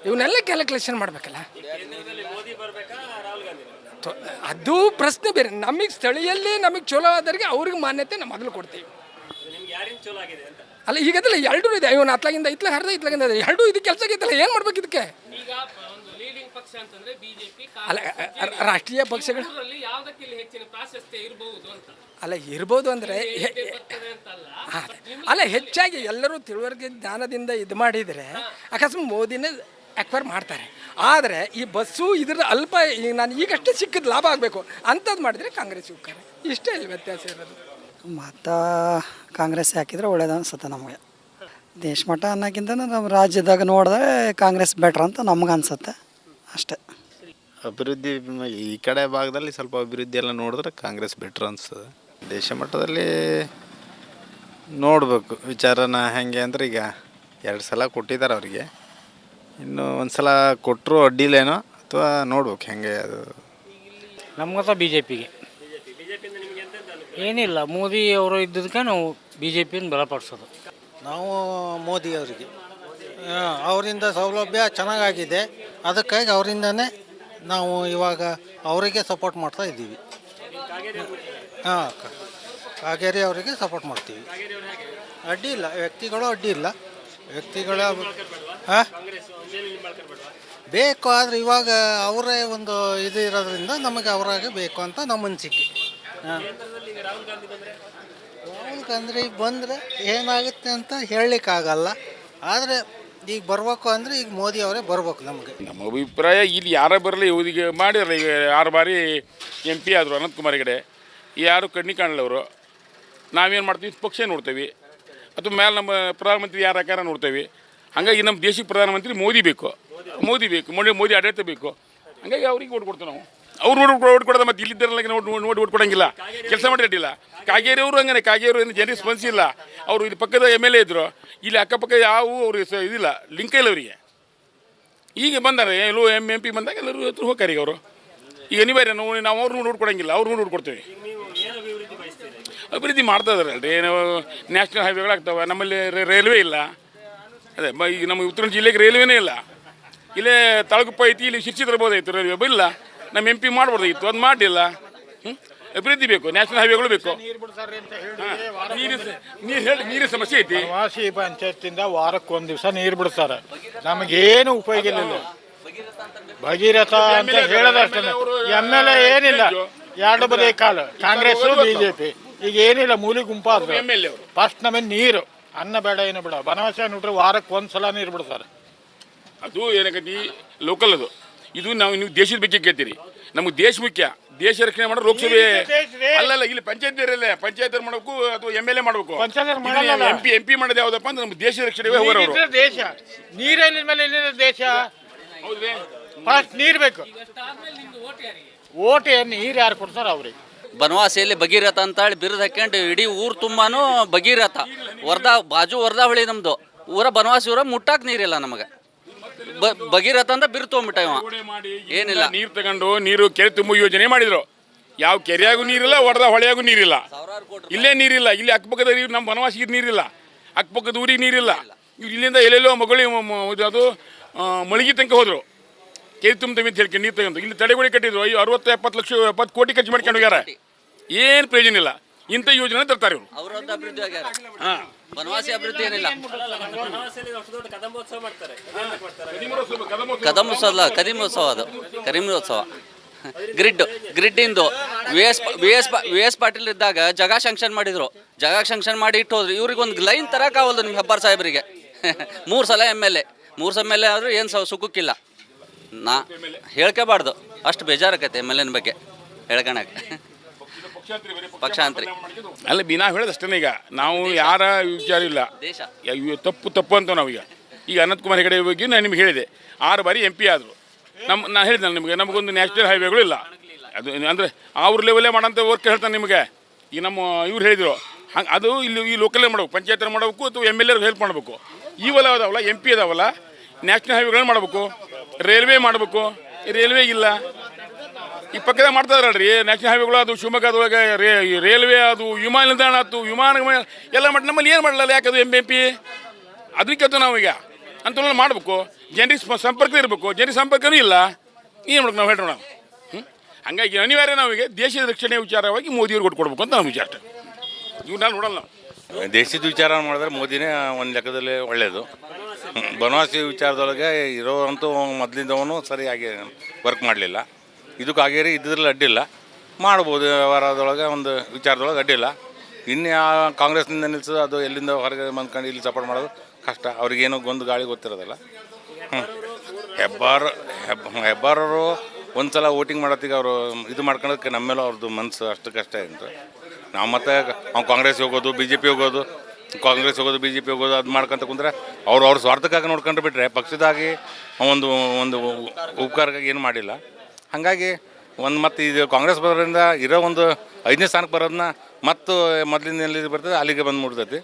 ಇವನ್ನೆಲ್ಲ ಕ್ಯಾಲ್ಕುಲೇಷನ್ ಮಾಡಬೇಕಲ್ಲ? ಅದು ಪ್ರಶ್ನೆ ಬೇರೆ. ನಮಗೆ ಸ್ಥಳೀಯಲ್ಲಿ ನಮಗೆ ಚಲೋ ಆದವರಿಗೆ ಅವ್ರಿಗೆ ಮಾನ್ಯತೆ ನಾವು ಮೊದಲು ಕೊಡ್ತೀವಿ. ಅಲ್ಲ ಈಗದಲ್ಲ ಎರಡೂ ಇದೆ. ಇವನು ಅತ್ಲಾಗಿಂದ ಇತ್ಲಾಗ ಹರಿದ ಇತ್ಲಾಗಿಂದ. ಎರಡೂ ಇದು ಕೆಲಸ ಆಗೈತಲ್ಲ ಏನು ಮಾಡ್ಬೇಕು ಇದಕ್ಕೆ? ಅಲ್ಲ ರಾಷ್ಟ್ರೀಯ ಪಕ್ಷಗಳು ಅಲ್ಲ ಇರ್ಬೋದು ಅಂದರೆ ಅಲ್ಲ ಹೆಚ್ಚಾಗಿ ಎಲ್ಲರೂ ತಿಳುವಳಿಕೆ ಜ್ಞಾನದಿಂದ ಇದು ಮಾಡಿದರೆ ಅಕಸ್ಮಾತ್ ಮೋದಿನೇ ಅಕ್ವೈರ್ ಮಾಡ್ತಾರೆ. ಆದರೆ ಈ ಬಸ್ಸು ಇದ್ರ ಅಲ್ಪ ಈಗ ನಾನು ಈಗಷ್ಟೇ ಸಿಕ್ಕಿದ ಲಾಭ ಆಗಬೇಕು ಅಂಥದ್ದು ಮಾಡಿದರೆ ಕಾಂಗ್ರೆಸ್ ಹೋಗ್ತಾರೆ. ಇಷ್ಟೇ ಇಲ್ಲಿ ವ್ಯತ್ಯಾಸ ಇರೋದು. ಮತ್ತು ಕಾಂಗ್ರೆಸ್ ಹಾಕಿದ್ರೆ ಒಳ್ಳೇದು ಅನ್ಸುತ್ತೆ ನಮಗೆ. ದೇಶಮಟ್ಟ ಅನ್ನೋಕ್ಕಿಂತ ನಮ್ಮ ರಾಜ್ಯದಾಗ ನೋಡಿದ್ರೆ ಕಾಂಗ್ರೆಸ್ ಬೆಟ್ರ್ ಅಂತ ನಮ್ಗೆ ಅನ್ಸುತ್ತೆ. ಅಷ್ಟೇ. ಅಭಿವೃದ್ಧಿ ಈ ಕಡೆ ಭಾಗದಲ್ಲಿ ಸ್ವಲ್ಪ ಅಭಿವೃದ್ಧಿ ಎಲ್ಲ ನೋಡಿದ್ರೆ ಕಾಂಗ್ರೆಸ್ ಬೆಟ್ರ್ ಅನಿಸ್ತದೆ ದೇಶ ಮಟ್ಟದಲ್ಲಿ ನೋಡಬೇಕು. ವಿಚಾರನ ಹೆಂಗೆ ಅಂದ್ರೆ ಈಗ ಎರಡು ಸಲ ಕೊಟ್ಟಿದ್ದಾರೆ ಅವರಿಗೆ. ಇನ್ನು ಒಂದು ಸಲ ಕೊಟ್ಟರು ಅಡ್ಡಿಲೇನೋ ಅಥವಾ ನೋಡ್ಬೇಕು ಹೆಂಗೆ ಅದು. ನಮ್ಗಂತ ಬಿ ಜೆ ಪಿಗೆ ಏನಿಲ್ಲ ಮೋದಿ ಅವರು ಇದ್ದದಕ್ಕೆ ನಾವು ಬಿ ಜೆ ಪಿನ ಬಲಪಡಿಸೋದು. ನಾವು ಮೋದಿ ಅವರಿಗೆ. ಅವರಿಂದ ಸೌಲಭ್ಯ ಚೆನ್ನಾಗಾಗಿದೆ. ಅದಕ್ಕಾಗಿ ಅವರಿಂದನೇ ನಾವು ಇವಾಗ ಅವರಿಗೆ ಸಪೋರ್ಟ್ ಮಾಡ್ತಾ ಇದ್ದೀವಿ. ಹಾಂ ಕಾಗೇರಿ ಅವರಿಗೆ ಸಪೋರ್ಟ್ ಮಾಡ್ತೀವಿ. ಅಡ್ಡಿ ಇಲ್ಲ ವ್ಯಕ್ತಿಗಳು ಅಡ್ಡಿ ಇಲ್ಲ. ವ್ಯಕ್ತಿಗಳ ಹಾಂ? ಬೇಕು ಆದರೆ ಇವಾಗ ಅವರೇ ಒಂದು ಇದು ಇರೋದ್ರಿಂದ ನಮಗೆ ಅವರಾಗೆ ಬೇಕು ಅಂತ ನಮ್ಮ ಅನಿಸಿಕೆ ಹಾಂ. ರಾಹುಲ್ ಗಾಂಧಿ ಬಂದರೆ? ಏನಾಗುತ್ತೆ ಅಂತ ಹೇಳಲಿಕ್ಕಾಗಲ್ಲ. ಆದರೆ ಈಗ ಬರ್ಬೇಕು ಅಂದರೆ ಈಗ ಮೋದಿ ಅವರೇ ಬರ್ಬೇಕು ನಮಗೆ. ನಮ್ಮ ಅಭಿಪ್ರಾಯ ಇಲ್ಲಿ ಯಾರೇ ಬರಲಿ ಇವ್ರಿಗೆ ಮಾಡಿರಲ್ಲ ಈಗ ಆರು ಬಾರಿ ಎಂ ಪಿ ಆದರು ಅನಂತಕುಮಾರ್ ಹೆಗಡೆ. ಯಾರು ಕಣ್ಣಿ ಕಾಣಲ್ಲ ಅವರು. ನಾವೇನು ಮಾಡ್ತೀವಿ? ಪಕ್ಷ ನೋಡ್ತೇವೆ. ಅಥವಾ ಮೇಲೆ ನಮ್ಮ ಪ್ರಧಾನಮಂತ್ರಿ ಯಾರು ಹಾಕ್ಯಾರ ನೋಡ್ತೇವೆ. ಹಾಗಾಗಿ ನಮ್ಮ ದೇಶಕ್ಕೆ ಪ್ರಧಾನಮಂತ್ರಿ ಮೋದಿ ಬೇಕು. ಮೋದಿ ಬೇಕು. ಮೋದಿ ಮೋದಿ ಆಡಳಿತ ಬೇಕು. ಹಂಗಾಗಿ ಅವ್ರಿಗೆ ಓಟ್ ಕೊಡ್ತೇವೆ ನಾವು. ಅವ್ರು ನೋಡಿ ಓಟ್ ಕೊಡೋದು ಮತ್ತೆ ಇಲ್ಲಿದ್ದಾರೆ ನೋಡಿ ನೋಡಿ ನೋಡಿ ಓಟ್ ಕೊಡಂಗಿಲ್ಲ. ಕೆಲಸ ಮಾಡಿರಲಿಲ್ಲ ಕಾಗೇರಿ ಅವರು ಹಂಗೆ ಕಾಗೇರಿ ಏನು ಜನರಿಗೆ ಸ್ಪಂದಿಸಿಲ್ಲ ಅವರು ಇಲ್ಲಿ ಪಕ್ಕದ ಎಂ ಎಲ್ ಎ ಇದ್ದರು ಇಲ್ಲಿ ಅಕ್ಕಪಕ್ಕ ಯಾವ ಅವ್ರಿಗೆ ಇದಿಲ್ಲ. ಲಿಂಕ್ ಇಲ್ಲ ಅವರಿಗೆ. ಈಗ ಬಂದಾರೆ. ಎಲ್ಲೋ ಎಂ ಎಂ ಪಿ ಬಂದಾಗ ಎಲ್ಲರೂ ಹತ್ರ ಹೋಗ್ತಾರೆ ಅವರು. ಈಗ ಅನಿವಾರ್ಯ ನಾವು ನಾವು ಅವ್ರನ್ನೂ ಅವ್ರು ಅವ್ರನ್ನೂ ನೋಡ್ಕೊಡ್ತೇವೆ ಅಭಿವೃದ್ಧಿ ಮಾಡ್ತಾ ಇದಾರೆ ಅಲ್ರಿ. ನ್ಯಾಷನಲ್ ಹೈವೇಗಳಾಗ್ತವೆ ನಮ್ಮಲ್ಲಿ ರೈಲ್ವೆ ಇಲ್ಲ. ಅದೇ ಮ- ಈಗ ನಮ್ಮ ಉತ್ತರ ಜಿಲ್ಲೆಗೆ ರೈಲ್ವೆನೇ ಇಲ್ಲ. ಇಲ್ಲೇ ತಾಲೂಕು ಐತಿ ಇಲ್ಲಿ ಶಿರ್ಸಿ ತರ್ಬೋದಾಯ್ತು ರೈಲ್ವೆ ಇಲ್ಲ. ನಮ್ಮ ಎಂ ಪಿ ಮಾಡ್ಬೋದಾಗಿತ್ತು ಅದು ಮಾಡಿಲ್ಲ ಹ್ಞೂ ಅಭಿವೃದ್ಧಿ ಬೇಕು ನ್ಯಾಷನಲ್ ಹೈವೇಗಳು ಬೇಕು. ನೀರು ನೀರಿನ ನೀರು ಹೇಳಿ ನೀರಿನ ಸಮಸ್ಯೆ ಐತಿ. ವಾಸಿ ಪಂಚಾಯತಿಂದ ವಾರಕ್ಕೆ ಒಂದು ದಿವಸ ನೀರು ಬಿಡ್ತಾರೆ. ನಮಗೇನು ಉಪಯೋಗ ಇಲ್ಲ. ಭಗೀರಥ ಅಂತ ಹೇಳದಷ್ಟೇ ಎಂ ಎಲ್ ಎ ಏನಿಲ್ಲ. ಎರಡು ಬದೇ ಕಾಲು. ಕಾಂಗ್ರೆಸ್ ಬಿಜೆಪಿ. ಈಗ ಏನಿಲ್ಲ ಮೂಲಿ ಗುಂಪಾದ್ರು. ಫಸ್ಟ್ ನಮಗೆ ನೀರು. ಅನ್ನ ಬೇಡ ಏನು ಬೇಡ. ಬನವಾಸ ನೋಡ್ರಿ ವಾರಕ್ಕೆ ಒಂದು ಸಲ ನೀರು ಬಿಡ್ತಾರೆ ಅದು ಏನಾಗತಿ ಲೋಕಲ್ ಅದು. ಇದು ನಾವು ನೀವು ದೇಶದ ಬಗ್ಗೆ ಕೇಳ್ತೀರಿ. ನಮಗೆ ದೇಶ ಮುಖ್ಯ. ದೇಶ ರಕ್ಷಣೆ ಮಾಡೋ ಲೋಕಸಭೆ. ಅಲ್ಲಲ್ಲ ಇಲ್ಲಿ ಪಂಚಾಯತ್ ಇರಲ್ಲ ಪಂಚಾಯತ್ ಮಾಡಬೇಕು ಅಥವಾ ಎಂ ಎಲ್ ಎ ಮಾಡಬೇಕು. ಎಂ ಪಿ ಎಂ ಪಿ ಮಾಡೋದು ಯಾವ್ದಪ್ಪ ಅಂದ್ರೆ ನಮ್ಮ ದೇಶ ರಕ್ಷಣೆ ಹೋಗೋರು ದೇಶ. ನೀರಿನ ಮೇಲೆ ಎಲ್ಲಿದೆ ದೇಶ. ಫಸ್ಟ್ ನೀರು ಬೇಕು. ಓಟ್ ನೀರು ಯಾರು ಕೊಡ್ತಾರ ಅವ್ರಿಗೆ? ಬನವಾಸಿಯಲ್ಲಿ ಭಗೀರಥ ಅಂತ ಹೇಳಿ ಬಿರುದು ಹಾಕ್ಕೊಂಡು ಇಡೀ ಊರು ತುಂಬಾನು ಭಗೀರಥ. ವರ್ಧಾ ಬಾಜು ವರ್ಧಾ ಹೊಳಿ ನಮ್ದು. ಊರ ಬನವಾಸಿ ಊರ ಮುಟ್ಟಾಕ್ ನೀರಿಲ್ಲ ನಮಗೆ. ಭಗೀರಥ ಅಂತ ಬಿರು ತೊಗೊಂಬಿಟ್ಟ ಇವ. ಏನಿಲ್ಲ. ನೀರು ತಗೊಂಡು ನೀರು ಕೆರೆ ತುಂಬ ಯೋಜನೆ ಮಾಡಿದ್ರು. ಯಾವ ಕೆರೆಯಾಗೂ ನೀರಿಲ್ಲ ಹೊಡೆದ ಹೊಳೆಯಾಗೂ ನೀರಿಲ್ಲ. ಇಲ್ಲೇ ನೀರಿಲ್ಲ. ಇಲ್ಲಿ ಅಕ್ಕಪಕ್ಕದ ನೀರು ನಮ್ಮ ಬನವಾಸಿಗೆ ನೀರಿಲ್ಲ. ಅಕ್ಕಪಕ್ಕದ ಊರಿಗೆ ನೀರಿಲ್ಲ. ಇಲ್ಲಿಂದ ಎಲ್ಲೆಲ್ಲೋ ಮಗಳಿ ಅದು ಮಳಿಗೆ ತನಕ ಹೋದ್ರು. ಕೆರೆ ತುಂಬ ಅಂತ ಹೇಳಿ ನೀರು ತಗೊಂಡು. ಇಲ್ಲಿ ತಡೆಗೋಡೆ ಕಟ್ಟಿದ್ರು. ಅಯ್ಯೋ ಅರವತ್ತು ಎಪ್ಪತ್ತು ಲಕ್ಷ ಎಪ್ಪತ್ತು ಕೋಟಿ ಖರ್ಚು ಮಾಡ್ಕೊಂಡು ಹೋಗ್ಯಾರ. ಏನು ಪ್ರಯೋಜನ ಇಲ್ಲ. ಇಂಥ ಯೋಜನೆ ತರ್ತಾರೆ ಇವರು. ಅಭಿವೃದ್ಧಿ ಆಗ್ಯಾರ. ಬನವಾಸಿ ಅಭಿವೃದ್ಧಿ ಏನಿಲ್ಲ. ಕದಮ ಕದಮೋತ್ಸವ ಅಲ್ಲ ಕದಿಮೋತ್ಸವ ಅದು. ಕರಿಮೋತ್ಸವ grid, ಗ್ರಿಡ್ಡಿಂದು. V S V S V S Patil ಇದ್ದಾಗ ಜಗ ಶಂಕ್ಷನ್ ಮಾಡಿದ್ರು. ಜಗ ಶಂಕ್ಷನ್ ಮಾಡಿ ಇಟ್ಟು ಹೋದ್ರು. ಇವ್ರಿಗೆ ಒಂದು ಲೈನ್ ತರಕಾವಲ್ದು ನಿಮ್ಮ ಹೆಬ್ಬಾರ್ ಸಾಹೇಬರಿಗೆ. ಮೂರು ಸಲ ಎಂ ಎಲ್ ಎ ಮೂರು ಸಲ ಎಂ ಎಲ್ ಎ ಆದರೂ ಏನು ಸ, ಸುಖಕ್ಕಿಲ್ಲ. ನಾ ಹೇಳ್ಕೋಬಾರ್ದು. ಅಷ್ಟು ಬೇಜಾರಾಕೈತೆ ಎಂ ಎಲ್ ಎನ ಬಗ್ಗೆ. ಹೇಳ್ಕೊಳಕ್ಕೆ ಪಕ್ಷಾಂತರಿ. ಅಲ್ಲ ಬಿ ನಾವು ಹೇಳೋದಷ್ಟೇ ಈಗ. ನಾವು ಯಾರ ವಿಚಾರ ಇಲ್ಲ ದೇಶ ಯಾ- ತಪ್ಪು ತಪ್ಪು ಅಂತ ನಾವೀಗ. ಈಗ ಅನಂತ್ ಕುಮಾರ್ ಹೆಗಡೆ ಬಗ್ಗೆ ನಾನು ನಿಮ್ಗೆ ಹೇಳಿದೆ. ಆರು ಬಾರಿ ಎಂ ಪಿ ಆದರು. ನಮ್ಮ ನಾನು ಹೇಳಿದ್ನಲ್ಲ ನಿಮಗೆ ನಮಗೊಂದು ನ್ಯಾಷನಲ್ ಹೈವೇಗಳು ಇಲ್ಲ. ಅದು ಅಂದರೆ ಅವ್ರ ಲೆವೆಲೇ ಮಾಡೋಂಥ ವರ್ಕ್ ಹೇಳ್ತಾನೆ ನಿಮಗೆ. ಈಗ ನಮ್ಮ ಇವ್ರು ಹೇಳಿದರು. ಹಂಗೆ ಅದು ಇಲ್ಲಿ ಈ ಲೋಕಲ್ಲೇ ಮಾಡಬೇಕು. ಪಂಚಾಯತ್ ಮಾಡಬೇಕು ಅಥವಾ ಎಂ ಎಲ್ ಎರ್ ಹೆಲ್ಪ್ ಮಾಡಬೇಕು. ಇವೆಲ್ಲ ಅದಾವಲ್ಲ ಎಂ ಪಿ ಅದಾವಲ್ಲ ನ್ಯಾಷನಲ್ ಹೈವೇಗಳನ್ನ ಮಾಡಬೇಕು. ರೈಲ್ವೆ ಮಾಡಬೇಕು. ರೈಲ್ವೆ ಇಲ್ಲ. ಈ ಪಕ್ಕದಾಗ ಮಾಡ್ತಾ ರೀ ನ್ಯಾಷನಲ್ ಹೈವೇಗಳು ಅದು ಶಿವಮೊಗ್ಗದೊಳಗೆ ರೇ ರೈಲ್ವೆ ಅದು, ವಿಮಾನ ನಿಲ್ದಾಣ ಆಯ್ತು ವಿಮಾನ ಎಲ್ಲ ಮಾಡಿ ನಮ್ಮಲ್ಲಿ ಏನು ಮಾಡಲ್ಲ ಯಾಕೆ ಅದು ಎಂ ಎಂ ಪಿ ಅದಕ್ಕೆ ನಾವೀಗ ಅಂತ ಮಾಡಬೇಕು. ಜನರಿಗೆ ಸ್ಪ- ಸಂಪರ್ಕ ಇರಬೇಕು. ಜನರಿಗೆ ಸಂಪರ್ಕನೂ ಇಲ್ಲ. ಏನು ಮಾಡ್ಬೇಕು ನಾವು ಹೇಳೋಣ ಹ್ಞೂ ಹಂಗಾಗಿ ಅನಿವಾರ್ಯ ನಾವೀಗ ದೇಶದ ರಕ್ಷಣೆ ವಿಚಾರವಾಗಿ ಮೋದಿಯವ್ರಿಗೆ ಕೊಟ್ಟು ಕೊಡ್ಬೇಕು ಅಂತ ನಮ್ಮ ವಿಚಾರ ಇವ್ರು ನಾನು ನೋಡಲ್ಲ ದೇಶದ ವಿಚಾರ ಮಾಡಿದ್ರೆ ಮೋದಿನೇ ಒಂದು ಲೆಕ್ಕದಲ್ಲಿ ಒಳ್ಳೆಯದು ಬನವಾಸಿ ವಿಚಾರದೊಳಗೆ ಇರೋವಂತೂ ಮೊದಲಿಂದವನು ಸರಿಯಾಗಿ ವರ್ಕ್ ಮಾಡಲಿಲ್ಲ. ಇದಕ್ಕೆ ಆಗೇರಿ ಇದ್ರಲ್ಲಿ ಅಡ್ಡಿಲ್ಲ ಮಾಡ್ಬೋದು ವ್ಯವಹಾರದೊಳಗೆ, ಒಂದು ವಿಚಾರದೊಳಗೆ ಅಡ್ಡಿಲ್ಲ ಇನ್ನು ಯಾವ ಕಾಂಗ್ರೆಸ್ನಿಂದ ನಿಲ್ಸೋದು, ಅದು ಎಲ್ಲಿಂದ ಹೊರಗೆ ಬಂದ್ಕೊಂಡು ಇಲ್ಲಿ ಸಪೋರ್ಟ್ ಮಾಡೋದು ಕಷ್ಟ. ಅವ್ರಿಗೇನು ಗೊಂದು ಗಾಳಿ ಗೊತ್ತಿರೋದಿಲ್ಲ. ಹ್ಞೂ ಹೆಬ್ಬಾರ್, ಹೆಬ್ಬ, ಹೆಬ್ಬಾರರು ಒಂದು ಸಲ ವೋಟಿಂಗ್ ಮಾಡತ್ತೀಗ ಅವರು ಇದು ಮಾಡ್ಕೊಳೋದಕ್ಕೆ ನಮ್ಮ ಮೇಲೂ ಅವ್ರದ್ದು ಮನಸ್ಸು ಅಷ್ಟಕ್ಕಷ್ಟೇ ಏನು ನಾವು ಮತ್ತೆ ಅವ್ನು ಕಾಂಗ್ರೆಸ್ ಹೋಗೋದು ಬಿ ಜೆ ಪಿ ಹೋಗೋದು ಕಾಂಗ್ರೆಸ್ ಹೋಗೋದು ಬಿ ಜೆ ಪಿ ಹೋಗೋದು ಅದು ಮಾಡ್ಕೊಂತ ಕುಂದ್ರೆ ಅವ್ರು ಅವ್ರ ಸ್ವಾರ್ಥಕ್ಕಾಗಿ ನೋಡ್ಕೊಂಡು ಬಿಟ್ಟರೆ ಪಕ್ಷದಾಗಿ ಒಂದು ಒಂದು ಉಪಕಾರಕ್ಕಾಗಿ ಏನು ಮಾಡಿಲ್ಲ. ಹಾಗಾಗಿ ಒಂದು ಮತ್ತು ಇದು ಕಾಂಗ್ರೆಸ್ ಬರೋದ್ರಿಂದ ಇರೋ ಒಂದು ಐದನೇ ಸ್ಥಾನಕ್ಕೆ ಬರೋದನ್ನ ಮತ್ತು ಮೊದಲಿಂದ ಎಲ್ಲಿ ಬರ್ತದೆ ಅಲ್ಲಿಗೆ ಬಂದು ಮುಡ್ತೈತಿ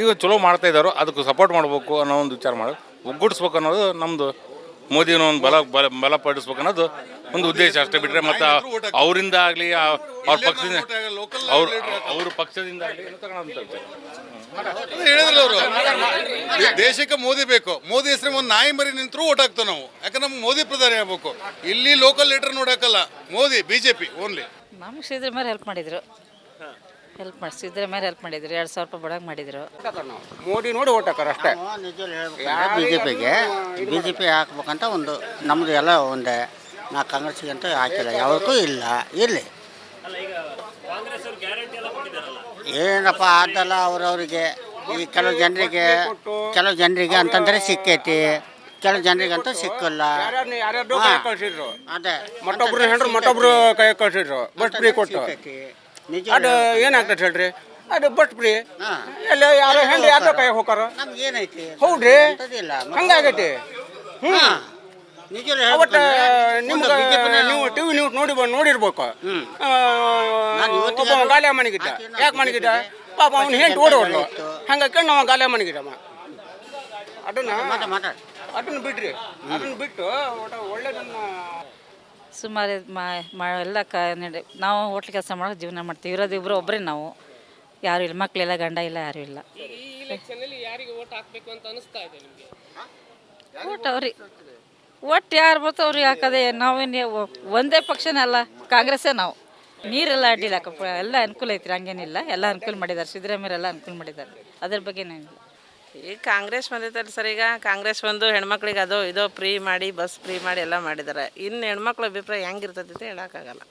ಈಗ ಚಲೋ ಮಾಡ್ತಾ ಇದ್ದಾರೋ ಅದಕ್ಕೆ ಸಪೋರ್ಟ್ ಮಾಡಬೇಕು ಅನ್ನೋ ಒಂದು ವಿಚಾರ ಮಾಡಿ. ಒಗ್ಗೂಡಿಸ್ಬೇಕು ಅನ್ನೋದು ನಮ್ಮದು ಮೋದಿನ ಒಂದು ಬಲ ಬಲ, ಬಲಪಡಿಸ್ಬೇಕು ಅನ್ನೋದು ಒಂದು ಉದ್ದೇಶ ಅಷ್ಟೇ ಬಿಟ್ರೆ ಮತ್ತೆ ಅವರಿಂದ ಆಗಲಿ ಅವ್ರ ಪಕ್ಷದಿಂದ ಅವ್ರ ಅವ್ರ ಪಕ್ಷದಿಂದ ಆಗಲಿ ಹೇಳಿದ್ರಲ್ಲ ಅವರು. ದೇಶಕ್ಕೆ ಮೋದಿ ಬೇಕು. ಮೋದಿ ಹೆಸರು ಒಂದು ನಾಯಿ ಮರಿ ನಿಂತರೂ ಓಟ್ ಹಾಕ್ತೇವೆ ನಾವು. ಯಾಕಂದ್ರೆ ನಮ್ಗೆ ಮೋದಿ ಪ್ರಧಾನಿ ಆಗ್ಬೇಕು. ಇಲ್ಲಿ ಲೋಕಲ್ ಲೀಡರ್ ನೋಡಕ್ಕಲ್ಲ. ಮೋದಿ ಬಿಜೆಪಿ ಓನ್ಲಿ ನಮ್ಗೆ ಸಿದ್ರ ಮೇಲೆ ಹೆಲ್ಪ್ ಮಾಡಿದ್ರು. ಹೆಲ್ಪ್ ಮಾಡಿ ಸಿದ್ರ ಮೇಲೆ ಹೆಲ್ಪ್ ಮಾಡಿದ್ರು. ಎರಡು ಸಾವಿರ ರೂಪಾಯಿ ಬಡಾಗಿ ಮಾಡಿದ್ರು. ಮೋದಿ ನೋಡಿ ಓಟ್ ಹಾಕೋರು ಅಷ್ಟೇ. ಬಿ ಜೆ ಪಿಗೆ ಬಿ ಜೆ ಪಿ ಹಾಕ್ಬೇಕಂತ ಒಂದು ನಮ್ದು ಎಲ್ಲ ಒಂದೇ. ನಾ ಕಾಂಗ್ರೆಸ್ಗೆ ಅಂತ ಹಾಕಿಲ್ಲ ಯಾವಕ್ಕೂ ಇಲ್ಲ ಇರಲಿ. ಏನಪ್ಪ ಅದಲ್ಲ ಅವ್ರವ್ರಿಗೆ. ಈ ಕೆಲವು ಜನರಿಗೆ ಕೆಲವು ಜನರಿಗೆ ಅಂತಂದ್ರೆ ಸಿಕ್ಕೈತಿ. ಕೆಲವು ಜನರಿಗೆ ಅಂತ ಸಿಕ್ಕಿಲ್ಲ. ಅದೇ. ಮತ್ತೊಬ್ರು ಹೆಂಡ್ರು ಮತ್ತೊಬ್ರು ಕೈ ಕಳ್ಸಿದ್ರು ಬಸ್ ಫ್ರೀ ಕೊಟ್ಟು. ಅದು ಏನಾಗ್ತದೆ ಹೇಳ್ರಿ? ಅದು ಬಸ್ ಫ್ರೀ. ಎಲ್ಲ ಯಾರೋ ಹೆಂಡ್ರಿ ಯಾರೋ ಕೈ ಹೋಗಾರ ನಮ್ಗೆ ಏನೈತಿ? ಹೌದ್ರಿ. ಹಂಗಾಗೈತಿ. ಹಾ. ನಿಮ್ಗೆ ನ್ಯೂಸ್ ನೋಡಿ ನೋಡಿರ್ಬೇಕು. ಒಬ್ಬ ಗಾಲೆ ಮನೆಗಿದ್ದ. ಯಾಕೆ ಮನೆಗಿದ್ದ? ಪಾಪ ಅವ್ನು ಹೆಂಟ್ ಎಂತ ಓಡೋಡ್ಲು. ಇತ್ತು? ಹಂಗಾಗಿ ನಾವು ಗಾಲೆ ಮನೆಗಿದ್ದಮ್ಮ ಅದನ್ನ ಮಾತಾಡ್ ಮಾತಾಡ್ ಅದನ್ನ ಬಿಡ್ರಿ. ಅದನ್ನ ಬಿಟ್ಟು ಒಟ್ಟ ಒಳ್ಳೇದನ್ನ ಸುಮಾರು ಮಾ ಎಲ್ಲ ಕ ನಡೆ ನಾವು ಹೋಟ್ಲ್ ಕೆಲಸ ಮಾಡೋ ಜೀವನ ಮಾಡ್ತೀವಿ. ಇರೋದು ಇಬ್ಬರು ಒಬ್ಬರೇ ನಾವು. ಯಾರು ಇಲ್ಲ. ಮಕ್ಕಳೆಲ್ಲ ಗಂಡ ಇಲ್ಲ ಯಾರು ಇಲ್ಲ. ಓಟ್ ಅವ್ರಿ ಒಟ್ಟು ಯಾರು ಬರ್ತಾವ ಅವ್ರಿಗೆ ಹಾಕದೆ ನಾವೇನು ಒಂದೇ ಪಕ್ಷನೇ ಅಲ್ಲ ಕಾಂಗ್ರೆಸ್ಸೇ ನಾವು. ನೀರೆಲ್ಲ ಅಡ್ಡಿಲ್ಲ ಕಪ್ಪ ಎಲ್ಲ ಅನುಕೂಲ ಐತ್ರಿ ಹಂಗೇನಿಲ್ಲ. ಎಲ್ಲ ಅನುಕೂಲ ಮಾಡಿದ್ದಾರೆ ಸಿದ್ದರಾಮಯ್ಯ ಎಲ್ಲ ಅನುಕೂಲ ಮಾಡಿದ್ದಾರೆ ಅದ್ರ ಬಗ್ಗೆ ಏನಿಲ್ಲ ಈಗ ಕಾಂಗ್ರೆಸ್ ಬಂದೈತಲ್ಲ ಸರ್ ಈಗ? ಕಾಂಗ್ರೆಸ್ ಬಂದು ಹೆಣ್ಮಕ್ಳಿಗೆ ಅದು ಇದೋ ಫ್ರೀ ಮಾಡಿ ಬಸ್ ಫ್ರೀ ಮಾಡಿ ಎಲ್ಲ ಮಾಡಿದ್ದಾರೆ ಇನ್ನು ಹೆಣ್ಮಕ್ಳ ಅಭಿಪ್ರಾಯ ಹೆಂಗಿರ್ತದೆ ಅಂತ ಹೇಳೋಕ್ಕಾಗಲ್ಲ.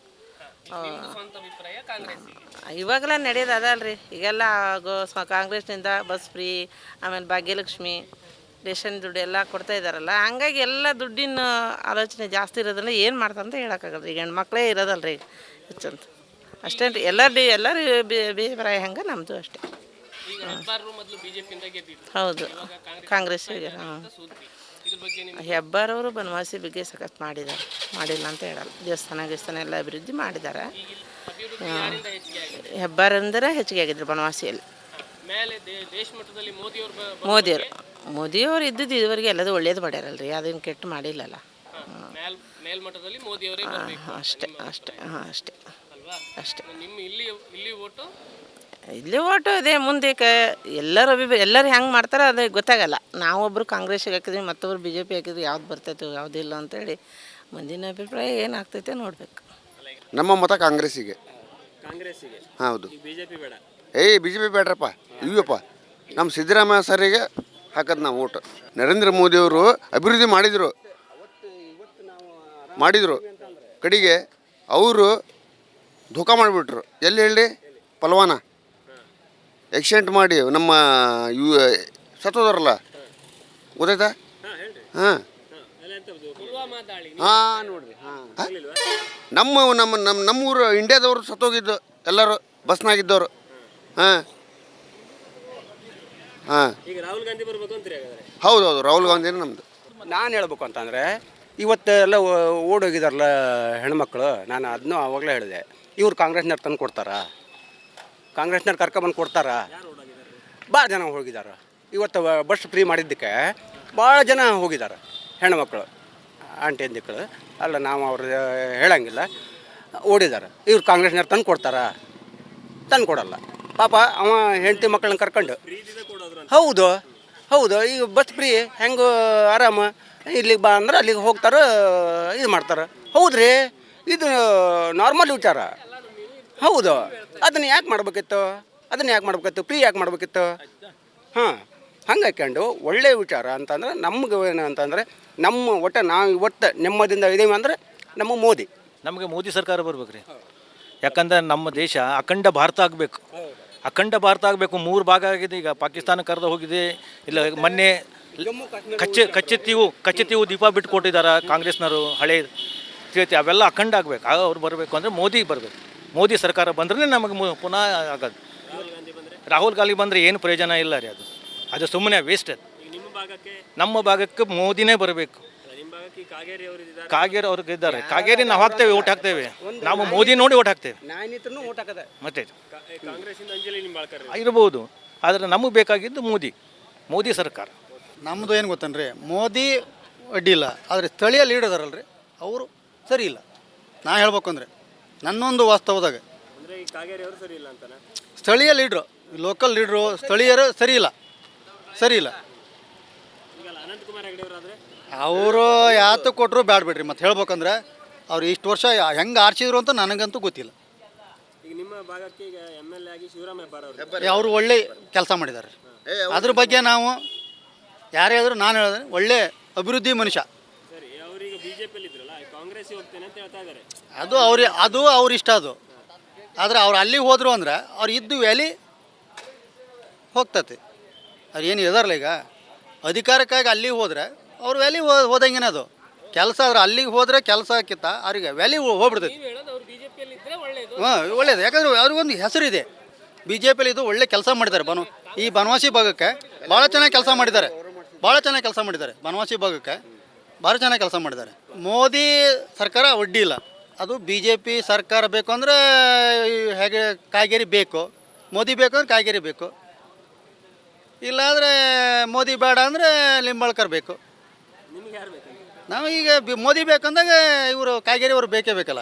ಇವಾಗೆಲ್ಲ ನಡೆಯೋದು ಅದಲ್ರಿ. ಈಗೆಲ್ಲ ಆಗೋ ಸ ಕಾಂಗ್ರೆಸ್ನಿಂದ ಬಸ್ ಫ್ರೀ ಆಮೇಲೆ ಭಾಗ್ಯಲಕ್ಷ್ಮಿ ರೇಷನ್ ದುಡ್ಡು ಎಲ್ಲ ಕೊಡ್ತಾ ಇದ್ದಾರಲ್ಲ ಹಂಗಾಗಿ ಎಲ್ಲ ದುಡ್ಡಿನ ಆಲೋಚನೆ ಜಾಸ್ತಿ ಇರೋದ್ರಿಂದ ಏನು ಮಾಡ್ತಾರೆ ಅಂತ ಹೇಳೋಕ್ಕಾಗಲ್ಲ ಈಗ ಹೆಣ್ಮಕ್ಳೇ ಇರೋದಲ್ಲ ರೀ ಹೆಚ್ಚಂತ. ಅಷ್ಟೇ ರೀ ಎಲ್ಲರ ಎಲ್ಲರ ಅಭಿಪ್ರಾಯ ಹಂಗೆ ನಮ್ಮದು ಅಷ್ಟೇ. ಹೌದು ಕಾಂಗ್ರೆಸ್ಸಿಗೆ ಹಾಂ. ಹೆಬ್ಬಾರವರು ಬನವಾಸಿ ಬಗ್ಗೆ ಸಖತ್ ಮಾಡಿದ್ದಾರೆ ಮಾಡಿಲ್ಲ ಅಂತ ಹೇಳಲ್ಲ. ದೇವಸ್ಥಾನ ದೇವಸ್ಥಾನ ಎಲ್ಲ ಅಭಿವೃದ್ಧಿ ಮಾಡಿದ್ದಾರೆ ಹೆಬ್ಬಾರಂದ್ರೆ ಹೆಚ್ಚಿಗೆ ಆಗಿದ್ರು ಬನವಾಸಿಯಲ್ಲಿ. ಮೋದಿಯವರು. ಮೋದಿಯವರು ಇದ್ದಿದ್ದು ಇದುವರೆಗೆ ಎಲ್ಲದೂ ಒಳ್ಳೇದು ಮಾಡ್ಯಾರಲ್ರಿ ಅದೇನು ಕೆಟ್ಟು ಮಾಡಿಲ್ಲಲ್ಲ. ಅಷ್ಟೇ ಅಷ್ಟೇ ಹಾಂ ಅಷ್ಟೇ ಅಷ್ಟೇ. ಇಲ್ಲಿ ಓಟು? ಅದೇ ಮುಂದೆ ಕ ಎಲ್ಲರೂ ಅಭಿಪ್ರಾಯ ಎಲ್ಲರೂ ಹೆಂಗೆ ಮಾಡ್ತಾರೆ ಅದು ಗೊತ್ತಾಗಲ್ಲ. ನಾವೊಬ್ಬರು ಕಾಂಗ್ರೆಸ್ಗೆ ಹಾಕಿದ್ವಿ ಮತ್ತೊಬ್ರು ಬಿ ಜೆ ಪಿ ಹಾಕಿದ್ವಿ ಯಾವ್ದು ಬರ್ತೈತೆ ಯಾವುದಿಲ್ಲ ಅಂತೇಳಿ ಮುಂದಿನ ಅಭಿಪ್ರಾಯ ಏನಾಗ್ತೈತೆ ನೋಡಬೇಕು. ನಮ್ಮ ಮತ ಕಾಂಗ್ರೆಸ್ಸಿಗೆ. ಕಾಂಗ್ರೆಸ್ಸಿಗೆ? ಹೌದು. ಬಿ ಜೆ ಪಿ ಬೇಡ. ಏಯ್ ಬಿ ಜೆ ಪಿ ಬೇಡ್ರಪ್ಪ ಇವ್ಯಪ್ಪ. ನಮ್ಮ ಸಿದ್ದರಾಮಯ್ಯ ಸರಿಗೆ ಹಾಕೋದು ನಾವು ಓಟ್. ನರೇಂದ್ರ ಮೋದಿಯವರು ಅಭಿವೃದ್ಧಿ ಮಾಡಿದರು. ಮಾಡಿದರು. ಕಡೆಗೆ ಅವರು ಧೋಕಾ ಮಾಡಿಬಿಟ್ರು. ಎಲ್ಲಿ ಹೇಳಿ? ಪಲ್ವಾನ. ಎಕ್ಸಿಡೆಂಟ್ ಮಾಡಿ ನಮ್ಮ ಇವು ಸತ್ತೋದಾರಲ್ಲ ಗೊತ್ತಾಯ್ತಾ? ಹಾಂ. ಹಾಂ, ನೋಡ್ರಿ. ಹಾಂ. ನಮ್ಮ ನಮ್ಮ ನಮ್ಮ, ನಮ್ಮೂರು, ಇಂಡಿಯಾದವರು ಸತ್ತೋಗಿದ್ದು ಎಲ್ಲರೂ ಬಸ್ನಾಗಿದ್ದವರು ಹಾಂ. ಹಾಂ. ಈಗ ರಾಹುಲ್ ಗಾಂಧಿ ಬರಬೇಕು ಅಂತೀರಿ ಹಾಗಾದ್ರೆ? ಹೌದು ಹೌದು ರಾಹುಲ್ ಗಾಂಧಿನೇ ನಮ್ಮದು ನಾನು ಹೇಳ್ಬೇಕು ಅಂತಂದರೆ ಇವತ್ತು ಎಲ್ಲ ಓ- ಓಡೋಗಿದಾರಲ್ಲ ಹೆಣ್ಮಕ್ಳು ನಾನು ಅದನ್ನೂ ಆವಾಗಲೇ ಹೇಳಿದೆ. ಇವ್ರು ಕಾಂಗ್ರೆಸ್ನವ್ರು ತಂದು ಕೊಡ್ತಾರಾ? ಕಾಂಗ್ರೆಸ್ನವ್ರು ಕರ್ಕೊಬಂದು ಕೊಡ್ತಾರಾ? ಭಾಳ ಜನ ಹೋಗಿದ್ದಾರೆ ಇವತ್ತು ಬಸ್ ಫ್ರೀ ಮಾಡಿದ್ದಕ್ಕೆ ಭಾಳ ಜನ ಹೋಗಿದ್ದಾರೆ ಹೆಣ್ಮಕ್ಳು ಆಂಟಿ ಅಂದಿಕ್ಕಳು ಅಲ್ಲ ನಾವು ಅವ್ರು ಹೇಳಂಗಿಲ್ಲ. ಓಡಿದ್ದಾರೆ ಇವ್ರು ಕಾಂಗ್ರೆಸ್ನವ್ರು ತಂದು ಕೊಡ್ತಾರಾ? ತಂದು ಕೊಡಲ್ಲ. ಪಾಪ ಅವ ಹೆಂಡತಿ ಮಕ್ಕಳನ್ನ ಕರ್ಕೊಂಡು. ಹೌದು ಹೌದು. ಈಗ ಬಸ್ ಫ್ರೀ ಹೆಂಗೆ ಆರಾಮ. ಇಲ್ಲಿಗೆ ಬಾ ಅಂದ್ರೆ ಅಲ್ಲಿಗೆ ಹೋಗ್ತಾರೆ ಇದು ಮಾಡ್ತಾರೆ. ಹೌದ್ರಿ? ಇದು ನಾರ್ಮಲ್ ವಿಚಾರ. ಹೌದು. ಅದನ್ನು ಯಾಕೆ ಮಾಡ್ಬೇಕಿತ್ತು? ಅದನ್ನ ಯಾಕೆ ಮಾಡ್ಬೇಕಿತ್ತು? ಫ್ರೀ ಯಾಕೆ ಮಾಡ್ಬೇಕಿತ್ತು? ಹಾಂ ಹಂಗೆ ಹಾಕ್ಯಂಡು ಒಳ್ಳೆಯ ವಿಚಾರ ಅಂತಂದ್ರೆ ನಮ್ಗೆ ಏನು ಅಂತಂದರೆ ನಮ್ಮ ಒಟ್ಟು ನಾವು ಇವತ್ತು ನೆಮ್ಮದಿಯಿಂದ ಇದೀವಿ ಅಂದರೆ ನಮ್ಮ ಮೋದಿ. ನಮಗೆ ಮೋದಿ ಸರ್ಕಾರ ಬರ್ಬೇಕು ರೀ ಯಾಕಂದ್ರೆ ನಮ್ಮ ದೇಶ ಅಖಂಡ ಭಾರತ ಆಗಬೇಕು. ಅಖಂಡ ಭಾರತ ಆಗಬೇಕು ಮೂರು ಭಾಗ ಆಗಿದೆ. ಈಗ ಪಾಕಿಸ್ತಾನ ಕರೆದು ಹೋಗಿದೆ. ಇಲ್ಲ ಮೊನ್ನೆ ಕಚ್ಚೆ ಕಚ್ಚೆತ್ತೀವು ಕಚ್ಚೆತ್ತೀವು ದೀಪ ಬಿಟ್ಟು ಕೊಟ್ಟಿದ್ದಾರೆ ಕಾಂಗ್ರೆಸ್ನವರು ಹಳೆ ತಿಳ್ತಿ ಅವೆಲ್ಲ ಅಖಂಡ ಆಗಬೇಕು. ಆಗ ಅವ್ರು ಬರಬೇಕು ಅಂದರೆ ಮೋದಿ ಬರಬೇಕು. ಮೋದಿ ಸರ್ಕಾರ ಬಂದ್ರೆ ನಮಗೆ ಪುನಃ ಆಗೋದು. ರಾಹುಲ್ ಗಾಂಧಿ ಬಂದರೆ ಏನು ಪ್ರಯೋಜನ ಇಲ್ಲ ರೀ ಅದು. ಅದು ಸುಮ್ಮನೆ ವೇಸ್ಟ್ ಅದು ನಮ್ಮ ಭಾಗಕ್ಕೆ ಮೋದಿನೇ ಬರಬೇಕು. ಕಾಗೇರಿ ಅವರು ಇದ್ದಾರೆ. ಕಾಗೇರಿ ಅವ್ರಿಗೆ ಇದ್ದಾರೆ. ಕಾಗೇರಿ ನಾವು ಹಾಕ್ತೇವೆ ಓಟ್ ಹಾಕ್ತೇವೆ. ನಾವು ಮೋದಿ ನೋಡಿ ಓಟ್ ಹಾಕ್ತೇವೆ. ನ್ಯಾಯನಿತ್ರನು ಓಟ್ ಹಾಕದೆ. ಮತ್ತೆ ಅಂಜಲಿ ಇರ್ಬೋದು ಆದರೆ ನಮಗೆ ಬೇಕಾಗಿದ್ದು ಮೋದಿ. ಮೋದಿ ಸರ್ಕಾರ. ನಮ್ಮದು ಏನು ಗೊತ್ತನ್ರಿ? ಮೋದಿ ಅಡ್ಡಿಲ್ಲ ಆದರೆ ಸ್ಥಳೀಯ ಲೀಡರ್ ಅದಾರಲ್ರಿ. ಅವರು ಸರಿ ಇಲ್ಲ. ನಾ ಹೇಳ್ಬೇಕಂದ್ರೆ ಅಂದರೆ ನನ್ನೊಂದು ವಾಸ್ತವದಾಗ. ಅಂದ್ರೆ ಈ ಕಾಗೇರಿ ಅವರು ಸರಿ ಇಲ್ಲ ಅಂತಾನೆ? ಸ್ಥಳೀಯ ಲೀಡ್ರು ಲೋಕಲ್ ಲೀಡ್ರು ಸ್ಥಳೀಯರು ಸರಿ ಇಲ್ಲ. ಸರಿ ಇಲ್ಲ. ಈಗ ಅನಂತ್ ಕುಮಾರ್ ಹೆಗಡೆ ಅವರು ಆದ್ರೆ ಅವರು ಯಾತು ಕೊಟ್ಟರು ಬ್ಯಾಡ ಬಿಡ್ರಿ. ಮತ್ತೆ ಹೇಳ್ಬೇಕಂದ್ರೆ ಅವ್ರು ಇಷ್ಟು ವರ್ಷ ಹೆಂಗೆ ಆರ್ಸಿದ್ರು ಅಂತ ನನಗಂತೂ ಗೊತ್ತಿಲ್ಲ. ಈಗ ನಿಮ್ಮ ಭಾಗಕ್ಕೆ ಈಗ ಎಂ ಎಲ್ ಎ ಆಗಿ ಶಿವರಾಮ್ ಹೆಬ್ಬಾರ್ ಅವರು. ಅವರು ಒಳ್ಳೆ ಕೆಲಸ ಮಾಡಿದ್ದಾರೆ ಅದ್ರ ಬಗ್ಗೆ ನಾವು ಯಾರೇ ಆದರೂ ನಾನು ಹೇಳಿದ್ರೆ ಒಳ್ಳೆ ಅಭಿವೃದ್ಧಿ ಮನುಷ್ಯ. ಸರಿ ಅವರೀಗ ಬಿಜೆಪಿಯಲ್ಲಿ ಇದ್ರಲ್ಲ ಕಾಂಗ್ರೆಸ್ ಹೋಗ್ತೇನೆ ಅಂತ ಹೇಳ್ತಾ ಇದ್ದಾರೆ ಅದು ಅವ್ರಿ ಅದು ಅವ್ರ ಇಷ್ಟ ಅದು. ಆದರೆ ಅವ್ರು ಅಲ್ಲಿಗೆ ಹೋದರು ಅಂದ್ರೆ ಅವ್ರು ಇದ್ದು ವ್ಯಾಲಿ ಹೋಗ್ತತಿ. ಅವ್ರು ಏನು ಇದಾರಲ್ಲ ಈಗ? ಅಧಿಕಾರಕ್ಕಾಗಿ ಅಲ್ಲಿಗೆ ಹೋದ್ರೆ ಅವ್ರ ವ್ಯಾಲಿ ಹೋದಂಗೆನ ಅದು. ಕೆಲಸ ಆದ್ರೆ ಅಲ್ಲಿಗೆ ಹೋದ್ರೆ ಕೆಲಸ ಆಕಿತ್ತ ಅವ್ರಿಗೆ ವ್ಯಾಲಿ ಹೋಗ್ಬಿಡ್ತೈತಿ. ಹಾಂ ಒಳ್ಳೇದು. ಯಾಕಂದ್ರೆ ಅವ್ರಿಗೊಂದು ಹೆಸರಿದೆ. ಬಿ ಜೆ ಪಿಲಿ ಇದು ಒಳ್ಳೆ ಕೆಲಸ ಮಾಡಿದ್ದಾರೆ ಬನು ಈ ಬನವಾಸಿ ಭಾಗಕ್ಕೆ ಭಾಳ ಚೆನ್ನಾಗಿ ಕೆಲಸ ಮಾಡಿದ್ದಾರೆ. ಭಾಳ ಚೆನ್ನಾಗಿ ಕೆಲಸ ಮಾಡಿದ್ದಾರೆ ಬನವಾಸಿ ಭಾಗಕ್ಕೆ. ಭಾಳ ಚೆನ್ನಾಗಿ ಕೆಲಸ ಮಾಡಿದ್ದಾರೆ. ಮೋದಿ ಸರ್ಕಾರ ಒಡ್ಡಿ ಇಲ್ಲ. ಅದು ಬಿ ಜೆ ಪಿ ಸರ್ಕಾರ ಬೇಕು ಅಂದರೆ ಹೇಗೆ ಕಾಯಿಗೆರಿ ಬೇಕು. ಮೋದಿ ಬೇಕು ಅಂದ್ರೆ ಕಾಯಿಗೆರಿ ಬೇಕು. ಇಲ್ಲಾಂದರೆ ಮೋದಿ ಬೇಡ ಅಂದರೆ ಲಿಂಬಾಳ್ಕರ್ ಬೇಕು. ನಮಗೀಗ ಬಿ ಮೋದಿ ಬೇಕಂದಾಗ ಇವರು ಕಾಗೇರಿ ಅವರು ಬೇಕೇ ಬೇಕಲ್ಲ.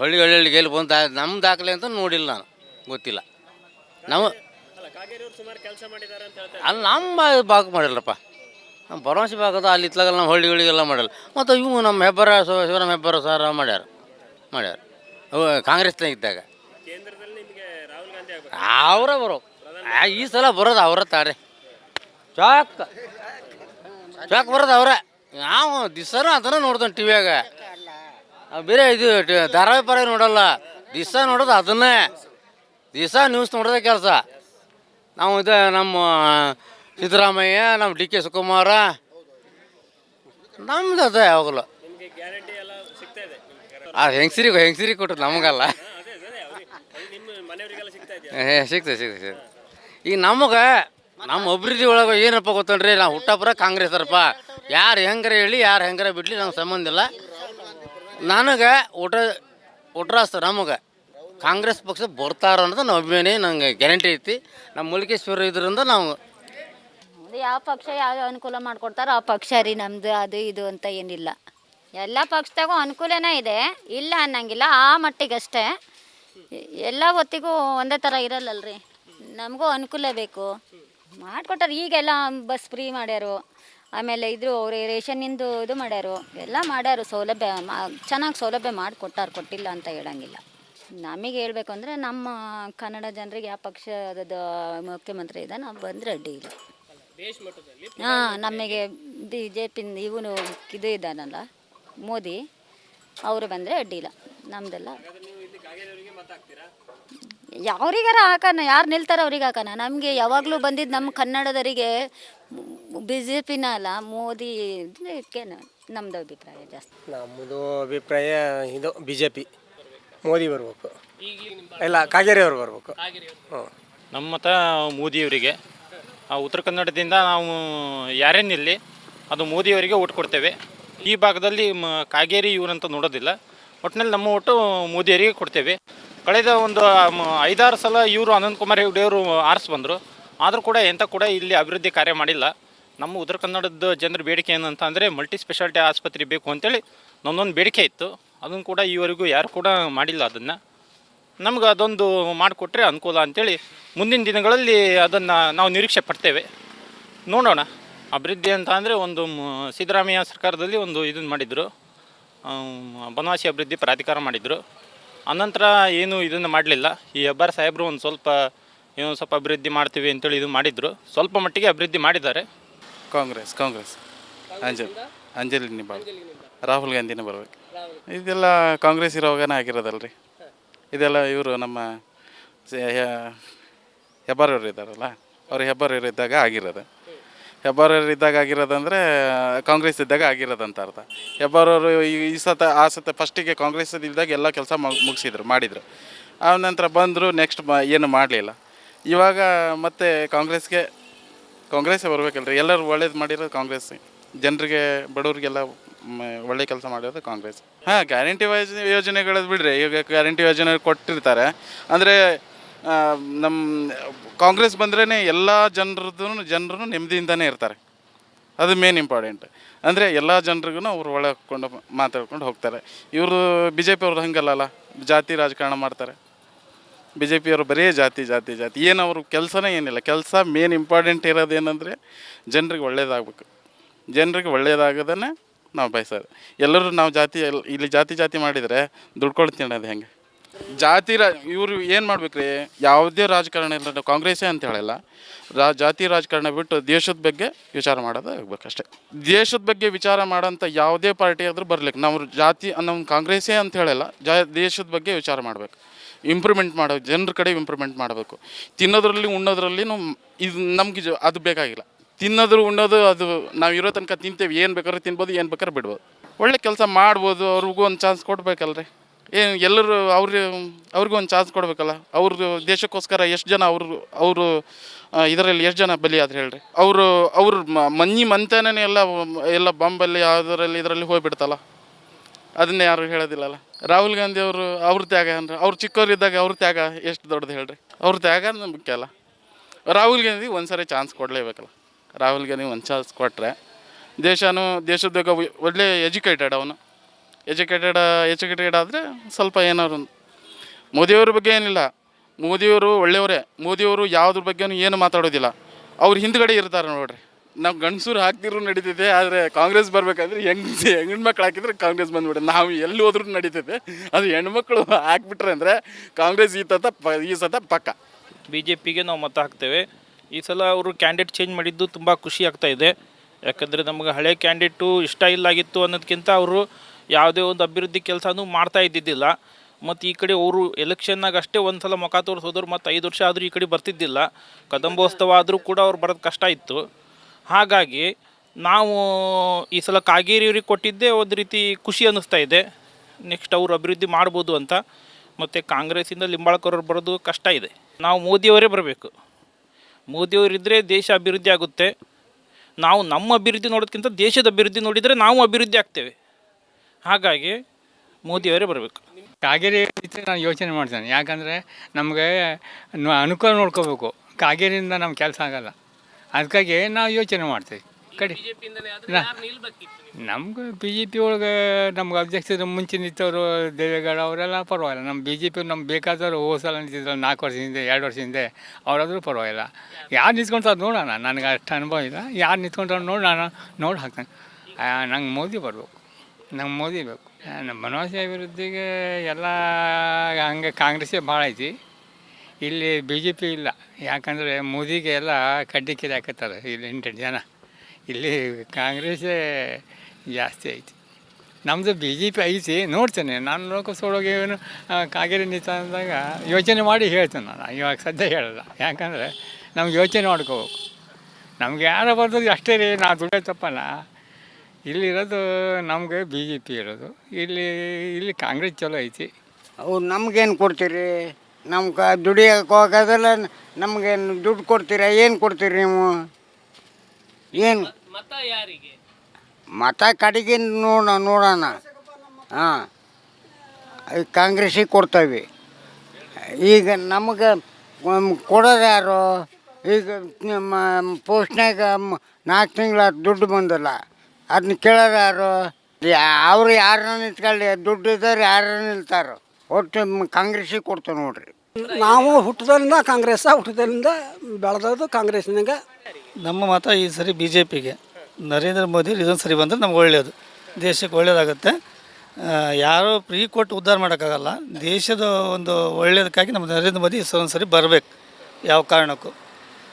ಹಳ್ಳಿ ಹಳ್ಳಿ ಗೆಲ್ಲಿ ಬಂದ ನಮ್ಮ ದಾಖಲೆ ಅಂತ ನೋಡಿಲ್ಲ ನಾನು ಗೊತ್ತಿಲ್ಲ. ನಾವು ಅಲ್ಲ ಕಾಗೇರಿ ಅವರು ಸುಮಾರು ಕೆಲಸ ಮಾಡಿದ್ದಾರೆ ಅಂತ ಹೇಳ್ತಾರೆ ಅಲ್ಲಿ ನಮ್ಮ ಭಾಗ ಮಾಡಿಲ್ಲಪ್ಪ ನಮ್ಮ ಭರವಸೆ ಭಾಗದ ಅಲ್ಲಿ ಇತ್ಲಾಗಲ್ಲ ನಮ್ಮ ಹಳ್ಳಿಗಳಿಗೆಲ್ಲ ಮಾಡಲ್ಲ. ಮತ್ತು ಇವು ನಮ್ಮ ಹೆಬ್ಬರ ಶಿವ- ಶಿವರಾಮ್ ಹೆಬ್ಬರ ಸರ್ ಮಾಡ್ಯಾರ ಮಾಡ್ಯಾರ. ಅವು ಕಾಂಗ್ರೆಸ್ನಾಗ ಇದ್ದಾಗ. ಕೇಂದ್ರದಲ್ಲಿ ನಿಮಗೆ ರಾಹುಲ್ ಗಾಂಧಿ ಆಗ್ಬೇಕು. ಅವರ ಬರೋ ಆ, ಈ ಸಲ ಬರೋದು ಅವರ ತಾರೆ. ಚಾಕ್. ಚಾಕ್ ಬರೋದು ಅವರ. ನಾವು ದಿವ್ಸನೂ ಅದನ್ನ ನೋಡ್ತಾನೆ ಟಿವಿಯಾಗ. ಬೇರೆ ಇದು ಟಿ- ಧಾರಾವಾಹಿ ಪರ ನೋಡಲ್ಲ. ದಿವಸ ನೋಡೋದು ಅದನ್ನೇ. ದಿವಸ ನ್ಯೂಸ್ ನೋಡೋದೇ ಕೆಲಸ. ನಾವು ಇದು ನಮ್ಮ ಸಿದ್ದರಾಮಯ್ಯ ನಮ್ಮ ಡಿ ಕೆ ಶಿವಕುಮಾರ. ನಮ್ದು ಅದ ಯಾವಾಗಲೂ. ನಿಮಗೆ ಗ್ಯಾರಂಟಿ ಎಲ್ಲ ಸಿಗ್ತಾ ಇದೆ ನಿಮ್ಗೆ ಆ ಹೆಂಗಸಿರಿಗೆ ಹೆಂಗಸಿರಿಗೆ ಕೊಟ್ಟರು ನಮಗಲ್ಲ ಅದೇ ಏ ಸಿಗ್ತದೆ ಸಿಗ್ತದೆ ಸಿಗ್ತದೆ. ಈಗ ನಮಗೆ ನಮ್ಮ ಅಭಿವೃದ್ಧಿ ಒಳಗೆ ಏನಪ್ಪ ಗೊತ್ತಲ್ರಿ? ನಾವು ಹುಟ್ಟಪುರ ಕಾಂಗ್ರೆಸರಪ್ಪ ಯಾರು ಹೆಂಗಾರ ಹೇಳಿ, ಯಾರು ಹೆಂಗಾರ ಬಿಡ್ಲಿ, ನಂಗೆ ಸಂಬಂಧ ಇಲ್ಲ. ನನಗೆ ಊಟ ಊಟ್ರಾಸ್ತ ನಮಗೆ. ಕಾಂಗ್ರೆಸ್ ಪಕ್ಷ ಬರ್ತಾರ ಅನ್ನೋದು ನಮ್ಮ ಅಭಿಮಾನಿ, ನಂಗೆ ಗ್ಯಾರಂಟಿ ಐತಿ. ನಮ್ಮ ಮುಲ್ಕೇಶ್ವರ ಇದರಿಂದ ನಾವು ಯಾವ ಪಕ್ಷ ಯಾವ ಅನುಕೂಲ ಮಾಡ್ಕೊಡ್ತಾರೋ ಆ ಪಕ್ಷ ರೀ ನಮ್ಮದು ಅದು ಇದು ಅಂತ ಏನಿಲ್ಲ. ಎಲ್ಲ ಪಕ್ಷದಾಗೂ ಅನುಕೂಲನೇ ಇದೆ. ಇಲ್ಲ ಅನ್ನಂಗಿಲ್ಲ, ಆ ಮಟ್ಟಿಗಷ್ಟೇ. ಎಲ್ಲ ಹೊತ್ತಿಗೂ ಒಂದೇ ಥರ ಇರಲ್ಲಲ್ರಿ. ನಮಗೂ ಅನುಕೂಲ ಬೇಕು. ಮಾಡಿಕೊಟ್ಟಾರ. ಈಗೆಲ್ಲ ಬಸ್ ಫ್ರೀ ಮಾಡ್ಯಾರು. ಆಮೇಲೆ ಇದ್ರು ಅವ್ರು ರೇಷನ್ನಿಂದು ಇದು ಮಾಡ್ಯಾರು. ಎಲ್ಲ ಮಾಡ್ಯಾರು ಸೌಲಭ್ಯ ಚೆನ್ನಾಗಿ ಸೌಲಭ್ಯ ಮಾಡಿಕೊಟ್ಟಾರ, ಕೊಟ್ಟಿಲ್ಲ ಅಂತ ಹೇಳಂಗಿಲ್ಲ. ನಮಗೆ ಹೇಳಬೇಕು ಅಂದರೆ ನಮ್ಮ ಕನ್ನಡ ಜನರಿಗೆ ಯಾವ ಪಕ್ಷದ ಮುಖ್ಯಮಂತ್ರಿ ಇದ್ದಾನೆ ನಾವು ಬಂದರೆ ಅಡ್ಡಿ ಇಲ್ಲ. ಹಾಂ ನಮಗೆ ಬಿ ಜೆ ಪಿ ಇವನು ಇದು ಇದ್ದಾನಲ್ಲ ಮೋದಿ, ಅವರು ಬಂದರೆ ಅಡ್ಡಿಲ್ಲ ನಮ್ದೆಲ್ಲ. ಯಾರಿಗಾರ ಹಾಕೋಣ ಯಾರು ನಿಲ್ತಾರ ಅವ್ರಿಗೆ ಹಾಕೋಣ ನಮಗೆ ಯಾವಾಗಲೂ ಬಂದಿದ್ದು ನಮ್ಮ ಕನ್ನಡದವರಿಗೆ ಬಿ ಜೆ ಪಿನ ಅಲ್ಲ ಮೋದಿ ಇದಕ್ಕೆ ನಮ್ಮದು ಅಭಿಪ್ರಾಯ ಜಾಸ್ತಿ. ನಮ್ಮದು ಅಭಿಪ್ರಾಯ ಇದು ಬಿ ಜೆ ಪಿ ಮೋದಿ ಬರಬೇಕು. ಇಲ್ಲ ಕಾಗೇರಿ ಬರಬೇಕು ಬರ್ಬೇಕು. ಹ್ಞೂ ನಮ್ಮ ಮತ ಮೋದಿಯವರಿಗೆ. ಆ ಉತ್ತರ ಕನ್ನಡದಿಂದ ನಾವು ಯಾರೇ ನಿಲ್ಲಿ ಅದು ಮೋದಿಯವರಿಗೆ ಓಟ್ ಕೊಡ್ತೇವೆ. ಈ ಭಾಗದಲ್ಲಿ ಮ ಕಾಗೇರಿ ಇವರಂತ ನೋಡೋದಿಲ್ಲ. ಒಟ್ಟಿನಲ್ಲಿ ನಮ್ಮ ಓಟು ಮೋದಿಯವರಿಗೆ ಕೊಡ್ತೇವೆ. ಕಳೆದ ಒಂದು ಐದಾರು ಸಲ ಇವರು ಅನಂತ್ ಕುಮಾರ್ ಹೆಗ್ಡೆ ಅವರು ಆರಿಸಿ ಬಂದರು. ಆದರೂ ಕೂಡ ಎಂಥ ಕೂಡ ಇಲ್ಲಿ ಅಭಿವೃದ್ಧಿ ಕಾರ್ಯ ಮಾಡಿಲ್ಲ. ನಮ್ಮ ಉತ್ತರ ಕನ್ನಡದ ಜನರ ಬೇಡಿಕೆ ಏನಂತ ಅಂದರೆ ಮಲ್ಟಿ ಸ್ಪೆಷಾಲಿಟಿ ಆಸ್ಪತ್ರೆ ಬೇಕು ಅಂತೇಳಿ ನಮ್ಮದೊಂದು ಬೇಡಿಕೆ ಇತ್ತು. ಅದನ್ನು ಕೂಡ ಈವರೆಗೂ ಯಾರು ಕೂಡ ಮಾಡಿಲ್ಲ ಅದನ್ನು. ನಮ್ಗೆ ಅದೊಂದು ಮಾಡಿಕೊಟ್ರೆ ಅನುಕೂಲ ಅಂತೇಳಿ ಮುಂದಿನ ದಿನಗಳಲ್ಲಿ ಅದನ್ನು ನಾವು ನಿರೀಕ್ಷೆ ಪಡ್ತೇವೆ. ನೋಡೋಣ. ಅಭಿವೃದ್ಧಿ ಅಂತ ಅಂದರೆ ಒಂದು ಸಿದ್ದರಾಮಯ್ಯ ಸರ್ಕಾರದಲ್ಲಿ ಒಂದು ಇದನ್ನು ಮಾಡಿದರು. ಬನವಾಸಿ ಅಭಿವೃದ್ಧಿ ಪ್ರಾಧಿಕಾರ ಮಾಡಿದರು. ಅನಂತರ ಏನು ಇದನ್ನು ಮಾಡಲಿಲ್ಲ. ಈ ಹೆಬ್ಬಾರ್ ಸಾಹೇಬರು ಒಂದು ಸ್ವಲ್ಪ ಏನೋ ಸ್ವಲ್ಪ ಅಭಿವೃದ್ಧಿ ಮಾಡ್ತೀವಿ ಅಂತೇಳಿ ಇದು ಮಾಡಿದರು. ಸ್ವಲ್ಪ ಮಟ್ಟಿಗೆ ಅಭಿವೃದ್ಧಿ ಮಾಡಿದ್ದಾರೆ. ಕಾಂಗ್ರೆಸ್ ಕಾಂಗ್ರೆಸ್. ಅಂಜಲಿ ಅಂಜಲಿ ನಿಂಬಾಳು. ರಾಹುಲ್ ಗಾಂಧಿನೇ ಬರಬೇಕು ಇದೆಲ್ಲ ಕಾಂಗ್ರೆಸ್ ಇರೋವಾಗನೇ ಆಗಿರೋದಲ್ರಿ. ಇದೆಲ್ಲ ಇವರು ನಮ್ಮ ಹೆಬ್ಬಾರವರು ಇದ್ದಾರಲ್ಲ ಅವ್ರು ಹೆಬ್ಬಾರವ್ರು ಇದ್ದಾಗ ಆಗಿರೋದು. ಹೆಬ್ಬಾರವ್ರು ಇದ್ದಾಗ ಆಗಿರೋದಂದರೆ ಕಾಂಗ್ರೆಸ್ ಇದ್ದಾಗ ಆಗಿರೋದಂತ ಅರ್ಥ. ಹೆಬ್ಬಾರವರು ಈ ಈ ಸತ ಆ ಸತ ಫಸ್ಟಿಗೆ ಕಾಂಗ್ರೆಸ್ ಇದ್ದಾಗ ಎಲ್ಲ ಕೆಲಸ ಮುಗಿಸಿದ್ರು, ಮಾಡಿದರು. ಆ ನಂತರ ಬಂದರು ನೆಕ್ಸ್ಟ್ ಏನು ಮಾಡಲಿಲ್ಲ. ಇವಾಗ ಮತ್ತೆ ಕಾಂಗ್ರೆಸ್ಗೆ, ಕಾಂಗ್ರೆಸ್ಸೇ ಬರಬೇಕಲ್ರಿ. ಎಲ್ಲರೂ ಒಳ್ಳೇದು ಮಾಡಿರೋದು ಕಾಂಗ್ರೆಸ್. ಜನರಿಗೆ, ಬಡವ್ರಿಗೆಲ್ಲ ಒಳ್ಳೆ ಕೆಲಸ ಮಾಡಿರೋದು ಕಾಂಗ್ರೆಸ್. ಹಾಂ, ಗ್ಯಾರಂಟಿ ವೈಸ್ ಯೋಜನೆಗಳು ಬಿಡ್ರಿ. ಈಗ ಗ್ಯಾರಂಟಿ ಯೋಜನೆ ಕೊಟ್ಟಿರ್ತಾರೆ. ಅಂದರೆ ನಮ್ಮ ಕಾಂಗ್ರೆಸ್ ಬಂದ್ರೇ ಎಲ್ಲ ಜನರದ್ದು ಜನರು ನೆಮ್ಮದಿಯಿಂದನೇ ಇರ್ತಾರೆ. ಅದು ಮೇನ್ ಇಂಪಾರ್ಟೆಂಟ್ ಅಂದರೆ ಎಲ್ಲ ಜನರಿಗೂ ಅವ್ರು ಒಳ ಹಾಕ್ಕೊಂಡು ಮಾತಾಡ್ಕೊಂಡು ಹೋಗ್ತಾರೆ. ಇವರು ಬಿ ಜೆ ಪಿಯವ್ರು ಹಂಗಲ್ಲಲ್ಲ, ಜಾತಿ ರಾಜಕಾರಣ ಮಾಡ್ತಾರೆ. ಬಿ ಜೆ ಪಿಯವರು ಬರೀ ಜಾತಿ ಜಾತಿ ಜಾತಿ. ಏನು ಅವ್ರ ಕೆಲಸನೇ ಏನಿಲ್ಲ. ಕೆಲಸ ಮೇನ್ ಇಂಪಾರ್ಟೆಂಟ್ ಇರೋದು ಏನಂದರೆ ಜನರಿಗೆ ಒಳ್ಳೇದಾಗಬೇಕು. ಜನರಿಗೆ ಒಳ್ಳೇದಾಗೋದನ್ನೇ ನಾವು ಬಯಸೋದು. ಎಲ್ಲರೂ ನಾವು ಜಾತಿ, ಇಲ್ಲಿ ಜಾತಿ ಜಾತಿ ಮಾಡಿದರೆ ದುಡ್ಕೊಳ್ತೀನಿ ಅದು ಹೆಂಗೆ? ಜಾತಿ ರಾ, ಇವರು ಏನು ಮಾಡ್ಬೇಕ್ರಿ? ಯಾವುದೇ ರಾಜಕಾರಣ ಇಲ್ಲ ಕಾಂಗ್ರೆಸ್ಸೇ ಅಂತ ಹೇಳಲ್ಲ. ರಾ, ಜಾತಿ ರಾಜಕಾರಣ ಬಿಟ್ಟು ದೇಶದ ಬಗ್ಗೆ ವಿಚಾರ ಮಾಡೋದು ಆಗ್ಬೇಕಷ್ಟೇ. ದೇಶದ ಬಗ್ಗೆ ವಿಚಾರ ಮಾಡೋಂಥ ಯಾವುದೇ ಪಾರ್ಟಿ ಆದರೂ ಬರ್ಲಿಕ್ಕೆ ನಾವು ಜಾತಿ ನಮ್ಮ ಕಾಂಗ್ರೆಸ್ಸೇ ಅಂತ ಹೇಳಲ್ಲ, ಜಾ, ದೇಶದ ಬಗ್ಗೆ ವಿಚಾರ ಮಾಡಬೇಕು. ಇಂಪ್ರೂವ್ಮೆಂಟ್ ಮಾಡೋ, ಜನರ ಕಡೆ ಇಂಪ್ರೂವ್ಮೆಂಟ್ ಮಾಡಬೇಕು. ತಿನ್ನೋದ್ರಲ್ಲಿ ಉಣ್ಣೋದ್ರಲ್ಲಿ ಇದು ನಮಗೆ ಜ, ಅದು ಬೇಕಾಗಿಲ್ಲ. ತಿನ್ನೋದು ಉಣ್ಣೋದು ಅದು ನಾವು ಇರೋ ತನಕ ತಿಂತೇವೆ, ಏನು ಬೇಕಾದ್ರೆ ತಿನ್ಬೋದು, ಏನು ಬೇಕಾದ್ರೆ ಬಿಡ್ಬೋದು. ಒಳ್ಳೆ ಕೆಲಸ ಮಾಡ್ಬೋದು, ಅವ್ರಿಗೂ ಒಂದು ಚಾನ್ಸ್ ಕೊಡ್ಬೇಕಲ್ರಿ. ಏನು ಎಲ್ಲರೂ ಅವ್ರ, ಅವ್ರಿಗೂ ಒಂದು ಚಾನ್ಸ್ ಕೊಡಬೇಕಲ್ಲ. ಅವ್ರದ್ದು ದೇಶಕ್ಕೋಸ್ಕರ ಎಷ್ಟು ಜನ ಅವರು ಅವರು ಇದರಲ್ಲಿ ಎಷ್ಟು ಜನ ಬಲಿ ಆದ್ರೆ ಹೇಳ್ರಿ. ಅವರು, ಅವ್ರ ಮನ್ನಿ ಮಂತನೇ ಎಲ್ಲ ಎಲ್ಲ ಬಾಂಬಲ್ಲಿ ಯಾವುದರಲ್ಲಿ ಇದರಲ್ಲಿ ಹೋಗಿಬಿಡ್ತಲ್ಲ. ಅದನ್ನೇ ಯಾರು ಹೇಳೋದಿಲ್ಲಲ್ಲ. ರಾಹುಲ್ ಗಾಂಧಿ ಅವರು, ಅವ್ರ ತ್ಯಾಗ ಅಂದ್ರೆ, ಅವ್ರು ಚಿಕ್ಕವರಿದ್ದಾಗ ಅವ್ರ ತ್ಯಾಗ ಎಷ್ಟು ದೊಡ್ಡದು ಹೇಳ್ರಿ. ಅವ್ರ ತ್ಯಾಗ ಮುಖ್ಯ ಅಲ್ಲ. ರಾಹುಲ್ ಗಾಂಧಿ ಒಂದ್ಸರಿ ಚಾನ್ಸ್ ಕೊಡಲೇಬೇಕಲ್ಲ. ರಾಹುಲ್ ಗಾಂಧಿ ಒಂದು ಚಾನ್ಸ್ ಕೊಟ್ಟರೆ ದೇಶನೂ ದೇಶದ ಒಳ್ಳೆ ಎಜುಕೇಟೆಡ್ ಅವನು. ಎಜುಕೇಟೆಡ್ ಎಜುಕೇಟೆಡ್ ಆದರೆ ಸ್ವಲ್ಪ ಏನಾದ್ರು ಮೋದಿಯವ್ರ ಬಗ್ಗೆ ಏನಿಲ್ಲ. ಮೋದಿಯವರು ಒಳ್ಳೆಯವರೇ. ಮೋದಿಯವರು ಯಾವುದ್ರ ಬಗ್ಗೆ ಏನು ಮಾತಾಡೋದಿಲ್ಲ. ಅವ್ರು ಹಿಂದ್ಗಡೆ ಇರ್ತಾರೆ ನೋಡ್ರಿ. ನಾವು ಗಂಡಸೂರು ಹಾಕ್ತಿದ್ರು ನಡೀತಿದೆ, ಆದರೆ ಕಾಂಗ್ರೆಸ್ ಬರಬೇಕಾದ್ರೆ ಹೆಂಗ್ ಹೆಣ್ಮಕ್ಳು ಹಾಕಿದ್ರೆ ಕಾಂಗ್ರೆಸ್ ಬಂದ್ಬಿಡುತ್ತೆ. ನಾವು ಎಲ್ಲಿ ಹೋದ್ರೂ ನಡೀತಿದೆ. ಅದು ಹೆಣ್ಮಕ್ಳು ಹಾಕ್ಬಿಟ್ರೆ ಅಂದರೆ ಕಾಂಗ್ರೆಸ್ ಈ ಸತ ಪ, ಈ ಸತ ಪಕ್ಕ. ಬಿ ಜೆ ಪಿಗೆ ನಾವು ಮತ ಹಾಕ್ತೇವೆ. ಈ ಸಲ ಅವರು ಕ್ಯಾಂಡಿಡೇಟ್ ಚೇಂಜ್ ಮಾಡಿದ್ದು ತುಂಬ ಖುಷಿ ಆಗ್ತಾ ಇದೆ. ಯಾಕಂದರೆ ನಮಗೆ ಹಳೆ ಕ್ಯಾಂಡಿಡೇಟು ಇಷ್ಟ ಇಲ್ಲಾಗಿತ್ತು ಅನ್ನೋದಕ್ಕಿಂತ ಅವರು ಯಾವುದೇ ಒಂದು ಅಭಿವೃದ್ಧಿ ಕೆಲಸನೂ ಮಾಡ್ತಾ ಇದ್ದಿದ್ದಿಲ್ಲ. ಮತ್ತು ಈ ಕಡೆ ಅವರು ಎಲೆಕ್ಷನ್ನಾಗ ಅಷ್ಟೇ ಒಂದು ಸಲ ಮುಖ ತೋರಿಸೋದ್ರು ಮತ್ತು ಐದು ವರ್ಷ ಆದರೂ ಈ ಕಡೆ ಬರ್ತಿದ್ದಿಲ್ಲ. ಕದಂಬೋತ್ಸವ ಆದರೂ ಕೂಡ ಅವ್ರು ಬರೋದು ಕಷ್ಟ ಇತ್ತು. ಹಾಗಾಗಿ ನಾವು ಈ ಸಲ ಕಾಗೇರಿಯವ್ರಿಗೆ ಕೊಟ್ಟಿದ್ದೇ ಒಂದು ರೀತಿ ಖುಷಿ ಅನ್ನಿಸ್ತಾ ಇದೆ. ನೆಕ್ಸ್ಟ್ ಅವರು ಅಭಿವೃದ್ಧಿ ಮಾಡ್ಬೋದು ಅಂತ. ಮತ್ತು ಕಾಂಗ್ರೆಸ್ಸಿಂದ ಲಿಂಬಾಳ್ಕರ್ ಅವ್ರು ಬರೋದು ಕಷ್ಟ ಇದೆ. ನಾವು ಮೋದಿಯವರೇ ಬರಬೇಕು. ಮೋದಿಯವರಿದ್ದರೆ ದೇಶ ಅಭಿವೃದ್ಧಿ ಆಗುತ್ತೆ. ನಾವು ನಮ್ಮ ಅಭಿವೃದ್ಧಿ ನೋಡೋದಕ್ಕಿಂತ ದೇಶದ ಅಭಿವೃದ್ಧಿ ನೋಡಿದರೆ ನಾವು ಅಭಿವೃದ್ಧಿ ಆಗ್ತೇವೆ. ಹಾಗಾಗಿ ಮೋದಿಯವರೇ ಬರಬೇಕು. ಕಾಗೇರಿ ಇದ್ರೆ ನಾನು ಯೋಚನೆ ಮಾಡ್ತೇನೆ. ಯಾಕಂದರೆ ನಮಗೆ ಅನುಕೂಲ ನೋಡ್ಕೋಬೇಕು. ಕಾಗೇರಿಯಿಂದ ನಮ್ಮ ಕೆಲಸ ಆಗಲ್ಲ. ಅದಕ್ಕಾಗಿ ನಾವು ಯೋಚನೆ ಮಾಡ್ತೀವಿ. ಕಡೆ ನಮ್ಗೆ? ಬಿ ಜೆ ಪಿ ಒಳಗೆ ನಮ್ಗೆ ಅಧ್ಯಕ್ಷರು ಮುಂಚೆ ನಿಂತವರು ದೇವೇಗೌಡ ಅವರೆಲ್ಲ ಪರವಾಗಿಲ್ಲ. ನಮ್ಮ ಬಿ ಜೆ ಪಿ ನಮ್ಗೆ ಬೇಕಾದವರು ಹೋದ ಸಲ ನಿಂತಿದ್ರು ನಾಲ್ಕು ವರ್ಷ ಹಿಂದೆ ಎರಡು ವರ್ಷ ಹಿಂದೆ ಅವರಾದರೂ ಪರವಾಗಿಲ್ಲ. ಯಾರು ನಿಂತ್ಕೊಂತಾರೆ ನೋಡೋಣ. ನನಗೆ ಅಷ್ಟು ಅನುಭವ ಇಲ್ಲ. ಯಾರು ನಿಂತ್ಕೊಂತಾರೆ ನೋಡೋಣ ನಾನು ನೋಡಿ ಹಾಕ್ತೇನೆ. ನಂಗೆ ಮೋದಿ ಬರಬೇಕು. ನಂಗೆ ಮೋದಿ ಬೇಕು. ನಮ್ಮ ಮನೋಜ್ ಅಭಿವೃದ್ಧಿಗೆ ಎಲ್ಲ ಹಂಗೆ ಕಾಂಗ್ರೆಸ್ಸೇ ಭಾಳ ಐತಿ. ಇಲ್ಲಿ ಬಿ ಜೆ ಪಿ ಇಲ್ಲ. ಯಾಕಂದರೆ ಮೋದಿಗೆ ಎಲ್ಲ ಕಡ್ಡಿ ಕಿರಿ ಹಾಕತ್ತಾರೆ ಇಲ್ಲಿ ಎಂಟೆಂಟು ಜನ. ಇಲ್ಲಿ ಕಾಂಗ್ರೆಸ್ಸೇ ಜಾಸ್ತಿ ಐತಿ. ನಮ್ಮದು ಬಿ ಜೆ ಪಿ ಐತಿ, ನೋಡ್ತೇನೆ. ನಾನು ಲೋಕಸಭೆಗೆ ಏನು ಕಾಗೇರಿ ನಿಂತ ಅಂದಾಗ ಯೋಚನೆ ಮಾಡಿ ಹೇಳ್ತೇನೆ ನಾನು. ಇವಾಗ ಸದ್ಯ ಹೇಳಲ್ಲ. ಯಾಕಂದರೆ ನಮ್ಗೆ ಯೋಚನೆ ಮಾಡ್ಕೋಬೇಕು. ನಮ್ಗೆ ಯಾರು ಬರ್ತದೆ ಅಷ್ಟೇ ರೀ. ನಾ ದುಡಿಯೋ ತಪ್ಪಲ್ಲ. ಇಲ್ಲಿರೋದು ನಮಗೆ ಬಿ ಜೆ ಪಿ ಇರೋದು. ಇಲ್ಲಿ ಇಲ್ಲಿ ಕಾಂಗ್ರೆಸ್ ಚಲೋ ಐತಿ. ಅವ್ರು ನಮಗೇನು ಕೊಡ್ತೀರಿ? ನಮ್ಗೆ ದುಡಿಯೋಕೆ ಹೋಗೋದಲ್ಲ ನಮಗೇನು ದುಡ್ಡು ಕೊಡ್ತೀರಾ? ಏನು ಕೊಡ್ತೀರಿ ನೀವು? ಏನು? ಮತ ಕಡೆಗೆ ನೋಡ, ನೋಡೋಣ. ಹಾಂ. ಕಾಂಗ್ರೆಸ್ಸಿಗೆ ಕೊಡ್ತೇವೆ. ಈಗ ನಮಗೆ ಕೊಡೋದು ಯಾರು? ಈಗ ಪೋಸ್ಟ್ನಾಗ ನಾಲ್ಕು ತಿಂಗಳ ದುಡ್ಡು ಬಂದಲ್ಲ. ಅದನ್ನ ಕೇಳೋರು ಯಾರು? ಅವ್ರು ಯಾರನ್ನ ನಿಂತ್ಕೊಳ್ಳಿ ದುಡ್ಡು ಇದ್ದವ್ರು ಯಾರು ನಿಲ್ತಾರೋ? ಒಟ್ಟು ಕಾಂಗ್ರೆಸ್ಸಿಗೆ ಕೊಡ್ತೇವೆ ನೋಡ್ರಿ. ನಾವು ಹುಟ್ಟಿದಲ್ಲಿಂದ ಕಾಂಗ್ರೆಸ್ ಹುಟ್ಟಿದ್ರಿಂದ ಬೆಳೆದದ್ದು ಕಾಂಗ್ರೆಸ್ನಾಗ ನಮ್ಮ ಮತ ಈ ಸರಿ ಬಿ ಜೆ ಪಿಗೆ ನರೇಂದ್ರ ಮೋದಿ ಇದೊಂದು ಸರಿ ಬಂದರೆ ನಮ್ಗೆ ಒಳ್ಳೆಯದು. ದೇಶಕ್ಕೆ ಒಳ್ಳೆಯದಾಗುತ್ತೆ. ಯಾರೋ ಫ್ರೀ ಕೊಟ್ಟು ಉದ್ಧಾರ ಮಾಡೋಕ್ಕಾಗಲ್ಲ. ದೇಶದ ಒಂದು ಒಳ್ಳೆಯದಕ್ಕಾಗಿ ನಮ್ಮ ನರೇಂದ್ರ ಮೋದಿ ಒಂದು ಸರಿ ಬರಬೇಕು ಯಾವ ಕಾರಣಕ್ಕೂ.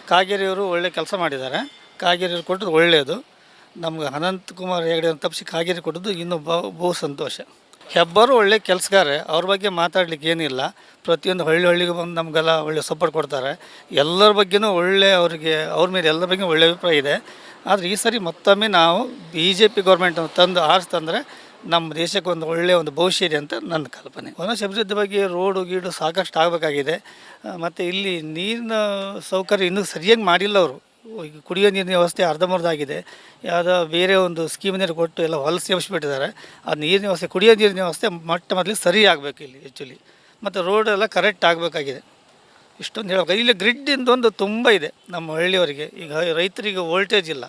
ಕಾಗೇರಿಯವರು ಒಳ್ಳೆ ಕೆಲಸ ಮಾಡಿದ್ದಾರೆ. ಕಾಗೇರಿಯವರು ಕೊಟ್ಟದ್ದು ಒಳ್ಳೆಯದು. ನಮ್ಗೆ ಅನಂತ್ ಕುಮಾರ್ ಹೆಗಡೆ ತಪ್ಪಿಸಿ ಕಾಗೇರಿ ಕೊಟ್ಟದ್ದು ಇನ್ನೂ ಬಹು ಬಹು ಸಂತೋಷ. ಹೆಬ್ಬರು ಒಳ್ಳೆ ಕೆಲಸಗಾರ, ಅವ್ರ ಬಗ್ಗೆ ಮಾತಾಡ್ಲಿಕ್ಕೆ ಏನಿಲ್ಲ. ಪ್ರತಿಯೊಂದು ಹಳ್ಳಿ ಹಳ್ಳಿಗೆ ಬಂದು ನಮಗೆಲ್ಲ ಒಳ್ಳೆ ಸಪೋರ್ಟ್ ಕೊಡ್ತಾರೆ. ಎಲ್ಲರ ಬಗ್ಗೆನೂ ಒಳ್ಳೆ ಅವರಿಗೆ, ಅವ್ರ ಮೇಲೆ ಎಲ್ಲರ ಬಗ್ಗೆ ಒಳ್ಳೆ ಅಭಿಪ್ರಾಯ ಇದೆ. ಆದರೆ ಈ ಸರಿ ಮತ್ತೊಮ್ಮೆ ನಾವು ಬಿ ಜೆ ಪಿ ಗೌರ್ಮೆಂಟ್ ತಂದು ಆರಿಸ್ತಂದ್ರೆ ನಮ್ಮ ದೇಶಕ್ಕೆ ಒಂದು ಒಳ್ಳೆಯ ಒಂದು ಭವಿಷ್ಯ ಇದೆ ಅಂತ ನನ್ನ ಕಲ್ಪನೆ. ವನಶ ಅಭಿವೃದ್ಧಿ ಬಗ್ಗೆ ರೋಡು ಗೀಡು ಸಾಕಷ್ಟು ಆಗಬೇಕಾಗಿದೆ. ಮತ್ತು ಇಲ್ಲಿ ನೀರಿನ ಸೌಕರ್ಯ ಇನ್ನೂ ಸರಿಯಾಗಿ ಮಾಡಿಲ್ಲ ಅವರು. ಈಗ ಕುಡಿಯೋ ನೀರಿನ ವ್ಯವಸ್ಥೆ ಅರ್ಧಂಬರ್ಧಾಗಿದೆ ಯಾವುದೋ ಬೇರೆ ಒಂದು ಸ್ಕೀಮ್ ನೀರು ಕೊಟ್ಟು ಎಲ್ಲ ಹೊಲಸಿ ಎಬ್ಬಿಸ್ಬಿಟ್ಟಿದ್ದಾರೆ ಆ ನೀರಿನ ವ್ಯವಸ್ಥೆ, ಕುಡಿಯೋ ನೀರಿನ ವ್ಯವಸ್ಥೆ ಮೊಟ್ಟ ಮೊದಲಿಗೆ ಸರಿ ಆಗಬೇಕು ಇಲ್ಲಿ ಆ್ಯಕ್ಚುಲಿ ಮತ್ತು ರೋಡ್ ಎಲ್ಲ ಕರೆಕ್ಟ್ ಆಗಬೇಕಾಗಿದೆ. ಇಷ್ಟೊಂದು ಹೇಳ್ಬೇಕು ಇಲ್ಲಿ ಗ್ರಿಡ್ಡಿಂದ ಒಂದು ತುಂಬ ಇದೆ ನಮ್ಮ ಹಳ್ಳಿಯವರಿಗೆ. ಈಗ ರೈತರಿಗೆ ವೋಲ್ಟೇಜ್ ಇಲ್ಲ.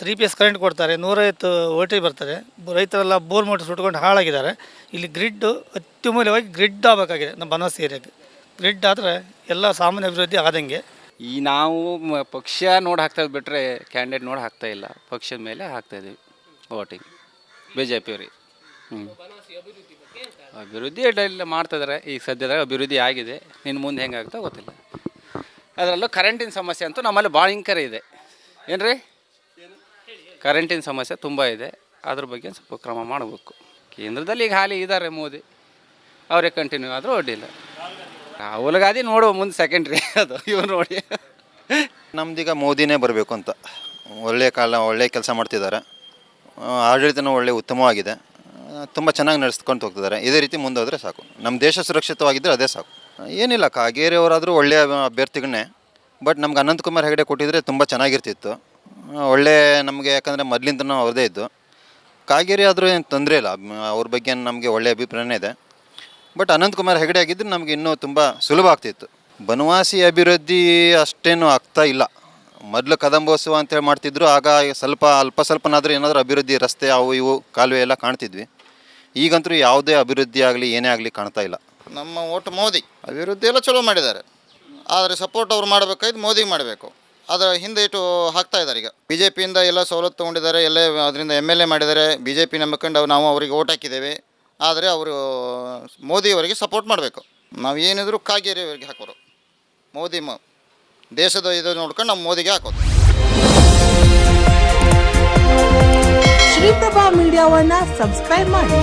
ತ್ರೀ ಪಿ ಎಸ್ ಕರೆಂಟ್ ಕೊಡ್ತಾರೆ, ನೂರೈವತ್ತು ವೋಲ್ಟೇಜ್ ಬರ್ತಾರೆ ರೈತರೆಲ್ಲ ಬೋರ್ ಮೋಟರ್ ಸುಟ್ಕೊಂಡು ಹಾಳಾಗಿದ್ದಾರೆ. ಇಲ್ಲಿ ಗ್ರಿಡ್ಡು ಅತ್ಯಮೂಲ್ಯವಾಗಿ ಗ್ರಿಡ್ ಆಗಬೇಕಾಗಿದೆ ನಮ್ಮ ಬನವಾಸಿ ಏರಿಯಾಗೆ ಗ್ರಿಡ್ ಆದರೆ ಎಲ್ಲ ಸಾಮಾನ್ಯ ಅಭಿವೃದ್ಧಿ ಆದಂಗೆ. ಈ ನಾವು ಪಕ್ಷ ನೋಡಿ ಹಾಕ್ತಾ ಬಿಟ್ಟರೆ ಕ್ಯಾಂಡಿಡೇಟ್ ನೋಡಿ ಹಾಕ್ತಾ ಇಲ್ಲ. ಪಕ್ಷದ ಮೇಲೆ ಹಾಕ್ತಾ ಇದೀವಿ ವೋಟಿಂಗ್ ಬಿ ಜೆ ಪಿಯವ್ರಿಗೆ ಹ್ಞೂ ಅಭಿವೃದ್ಧಿ ಮಾಡ್ತಾ ಇದ್ದಾರೆ ಈಗ ಸದ್ಯದಾಗ ಅಭಿವೃದ್ಧಿ ಆಗಿದೆ. ನಿನ್ನ ಮುಂದೆ ಹೆಂಗಾಗುತ್ತೋ ಗೊತ್ತಿಲ್ಲ. ಅದರಲ್ಲೂ ಕರೆಂಟಿನ ಸಮಸ್ಯೆ ಅಂತೂ ನಮ್ಮಲ್ಲಿ ಭಾಳ ಇಂಕರ ಇದೆ. ಏನು ರೀ ಕರೆಂಟಿನ ಸಮಸ್ಯೆ ತುಂಬ ಇದೆ. ಅದ್ರ ಬಗ್ಗೆ ಸ್ವಲ್ಪ ಕ್ರಮ ಮಾಡಬೇಕು. ಕೇಂದ್ರದಲ್ಲಿ ಈಗ ಹಾಲಿ ಇದ್ದಾರೆ ಮೋದಿ. ಅವರೇ ಕಂಟಿನ್ಯೂ ಆದರೂ ಅಡ್ಡಿಲ್ಲ ರಾಹುಲ್ ನೋಡುವ ಮುಂದೆ ಸೆಕೆಂಡ್ರಿ ಅದು ಇವ್ರು ನೋಡಿ. ನಮ್ದೀಗ ಮೋದಿನೇ ಬರಬೇಕು ಅಂತ. ಒಳ್ಳೆಯ ಕಾಲ ಒಳ್ಳೆಯ ಕೆಲಸ ಮಾಡ್ತಿದ್ದಾರೆ. ಆಡಳಿತನೂ ಒಳ್ಳೆ ಉತ್ತಮವಾಗಿದೆ. ತುಂಬ ಚೆನ್ನಾಗಿ ನಡೆಸ್ಕೊಂಡು ಹೋಗ್ತಿದ್ದಾರೆ. ಇದೇ ರೀತಿ ಮುಂದೋದ್ರೆ ಸಾಕು. ನಮ್ಮ ದೇಶ ಸುರಕ್ಷಿತವಾಗಿದ್ದರೆ ಅದೇ ಸಾಕು. ಏನಿಲ್ಲ, ಕಾಗೇರಿ ಅವರಾದರೂ ಒಳ್ಳೆಯ ಅಭ್ಯರ್ಥಿಗಳನ್ನೇ, ಬಟ್ ನಮ್ಗೆ ಅನಂತಕುಮಾರ್ ಹೆಗಡೆ ಕೊಟ್ಟಿದ್ರೆ ತುಂಬ ಚೆನ್ನಾಗಿರ್ತಿತ್ತು. ಒಳ್ಳೆ ನಮಗೆ ಯಾಕಂದರೆ ಮೊದಲಿಂದನೂ ಅವ್ರದೇ ಇದ್ದು. ಕಾಗೇರಿ ಆದರೂ ಏನು ತೊಂದರೆ ಇಲ್ಲ. ಅವ್ರ ಬಗ್ಗೆ ನಮಗೆ ಒಳ್ಳೆಯ ಅಭಿಪ್ರಾಯನೇ ಇದೆ. ಬಟ್ ಅನಂತ್ ಕುಮಾರ್ ಹೆಗಡೆ ಆಗಿದ್ದರೆ ನಮಗೆ ಇನ್ನೂ ತುಂಬ ಸುಲಭ ಆಗ್ತಿತ್ತು. ಬನವಾಸಿ ಅಭಿವೃದ್ಧಿ ಅಷ್ಟೇನು ಆಗ್ತಾ ಇಲ್ಲ. ಮೊದಲು ಕದಂಬೋತ್ಸವ ಅಂತೇಳಿ ಮಾಡ್ತಿದ್ರು, ಆಗ ಸ್ವಲ್ಪ ಅಲ್ಪ ಸ್ವಲ್ಪನಾದರೂ ಏನಾದರೂ ಅಭಿವೃದ್ಧಿ ರಸ್ತೆ ಅವು ಇವು ಕಾಲುವೆ ಎಲ್ಲ ಕಾಣ್ತಿದ್ವಿ. ಈಗಂತೂ ಯಾವುದೇ ಅಭಿವೃದ್ಧಿ ಆಗಲಿ, ಏನೇ ಆಗಲಿ ಕಾಣ್ತಾ ಇಲ್ಲ. ನಮ್ಮ ಓಟ್ ಮೋದಿ ಅಭಿವೃದ್ಧಿ ಎಲ್ಲ ಚಲೋ ಮಾಡಿದ್ದಾರೆ. ಆದರೆ ಸಪೋರ್ಟ್ ಅವ್ರು ಮಾಡಬೇಕಾಯ್ತು, ಮೋದಿಗೆ ಮಾಡಬೇಕು. ಅದರ ಹಿಂದೆ ಇಟ್ಟು ಹಾಕ್ತಾ ಇದ್ದಾರೆ ಈಗ. ಬಿ ಜೆ ಪಿಯಿಂದ ಎಲ್ಲ ಸವಲತ್ತು ತೊಗೊಂಡಿದ್ದಾರೆ, ಎಲ್ಲ ಅದರಿಂದ ಎಂ ಎಲ್ ಎ ಮಾಡಿದ್ದಾರೆ. ಬಿ ಜೆ ಪಿ ನಂಬಿಕೊಂಡು ನಾವು ಅವರಿಗೆ ಓಟ್ ಹಾಕಿದ್ದೇವೆ. ಆದರೆ ಅವರು ಮೋದಿಯವರಿಗೆ ಸಪೋರ್ಟ್ ಮಾಡಬೇಕು. ನಾವು ಏನಿದ್ರು ಕಾಗೇರಿಯವರಿಗೆ ಹಾಕೋರು. ಮೋದಿ ಮ, ದೇಶದ ಇದು ನೋಡ್ಕೊಂಡು ನಾವು ಮೋದಿಗೆ ಹಾಕೋದು. ಶ್ರೀಪ್ರಭಾ ಮೀಡಿಯಾವನ್ನ ಸಬ್ಸ್ಕ್ರೈಬ್ ಮಾಡಿ.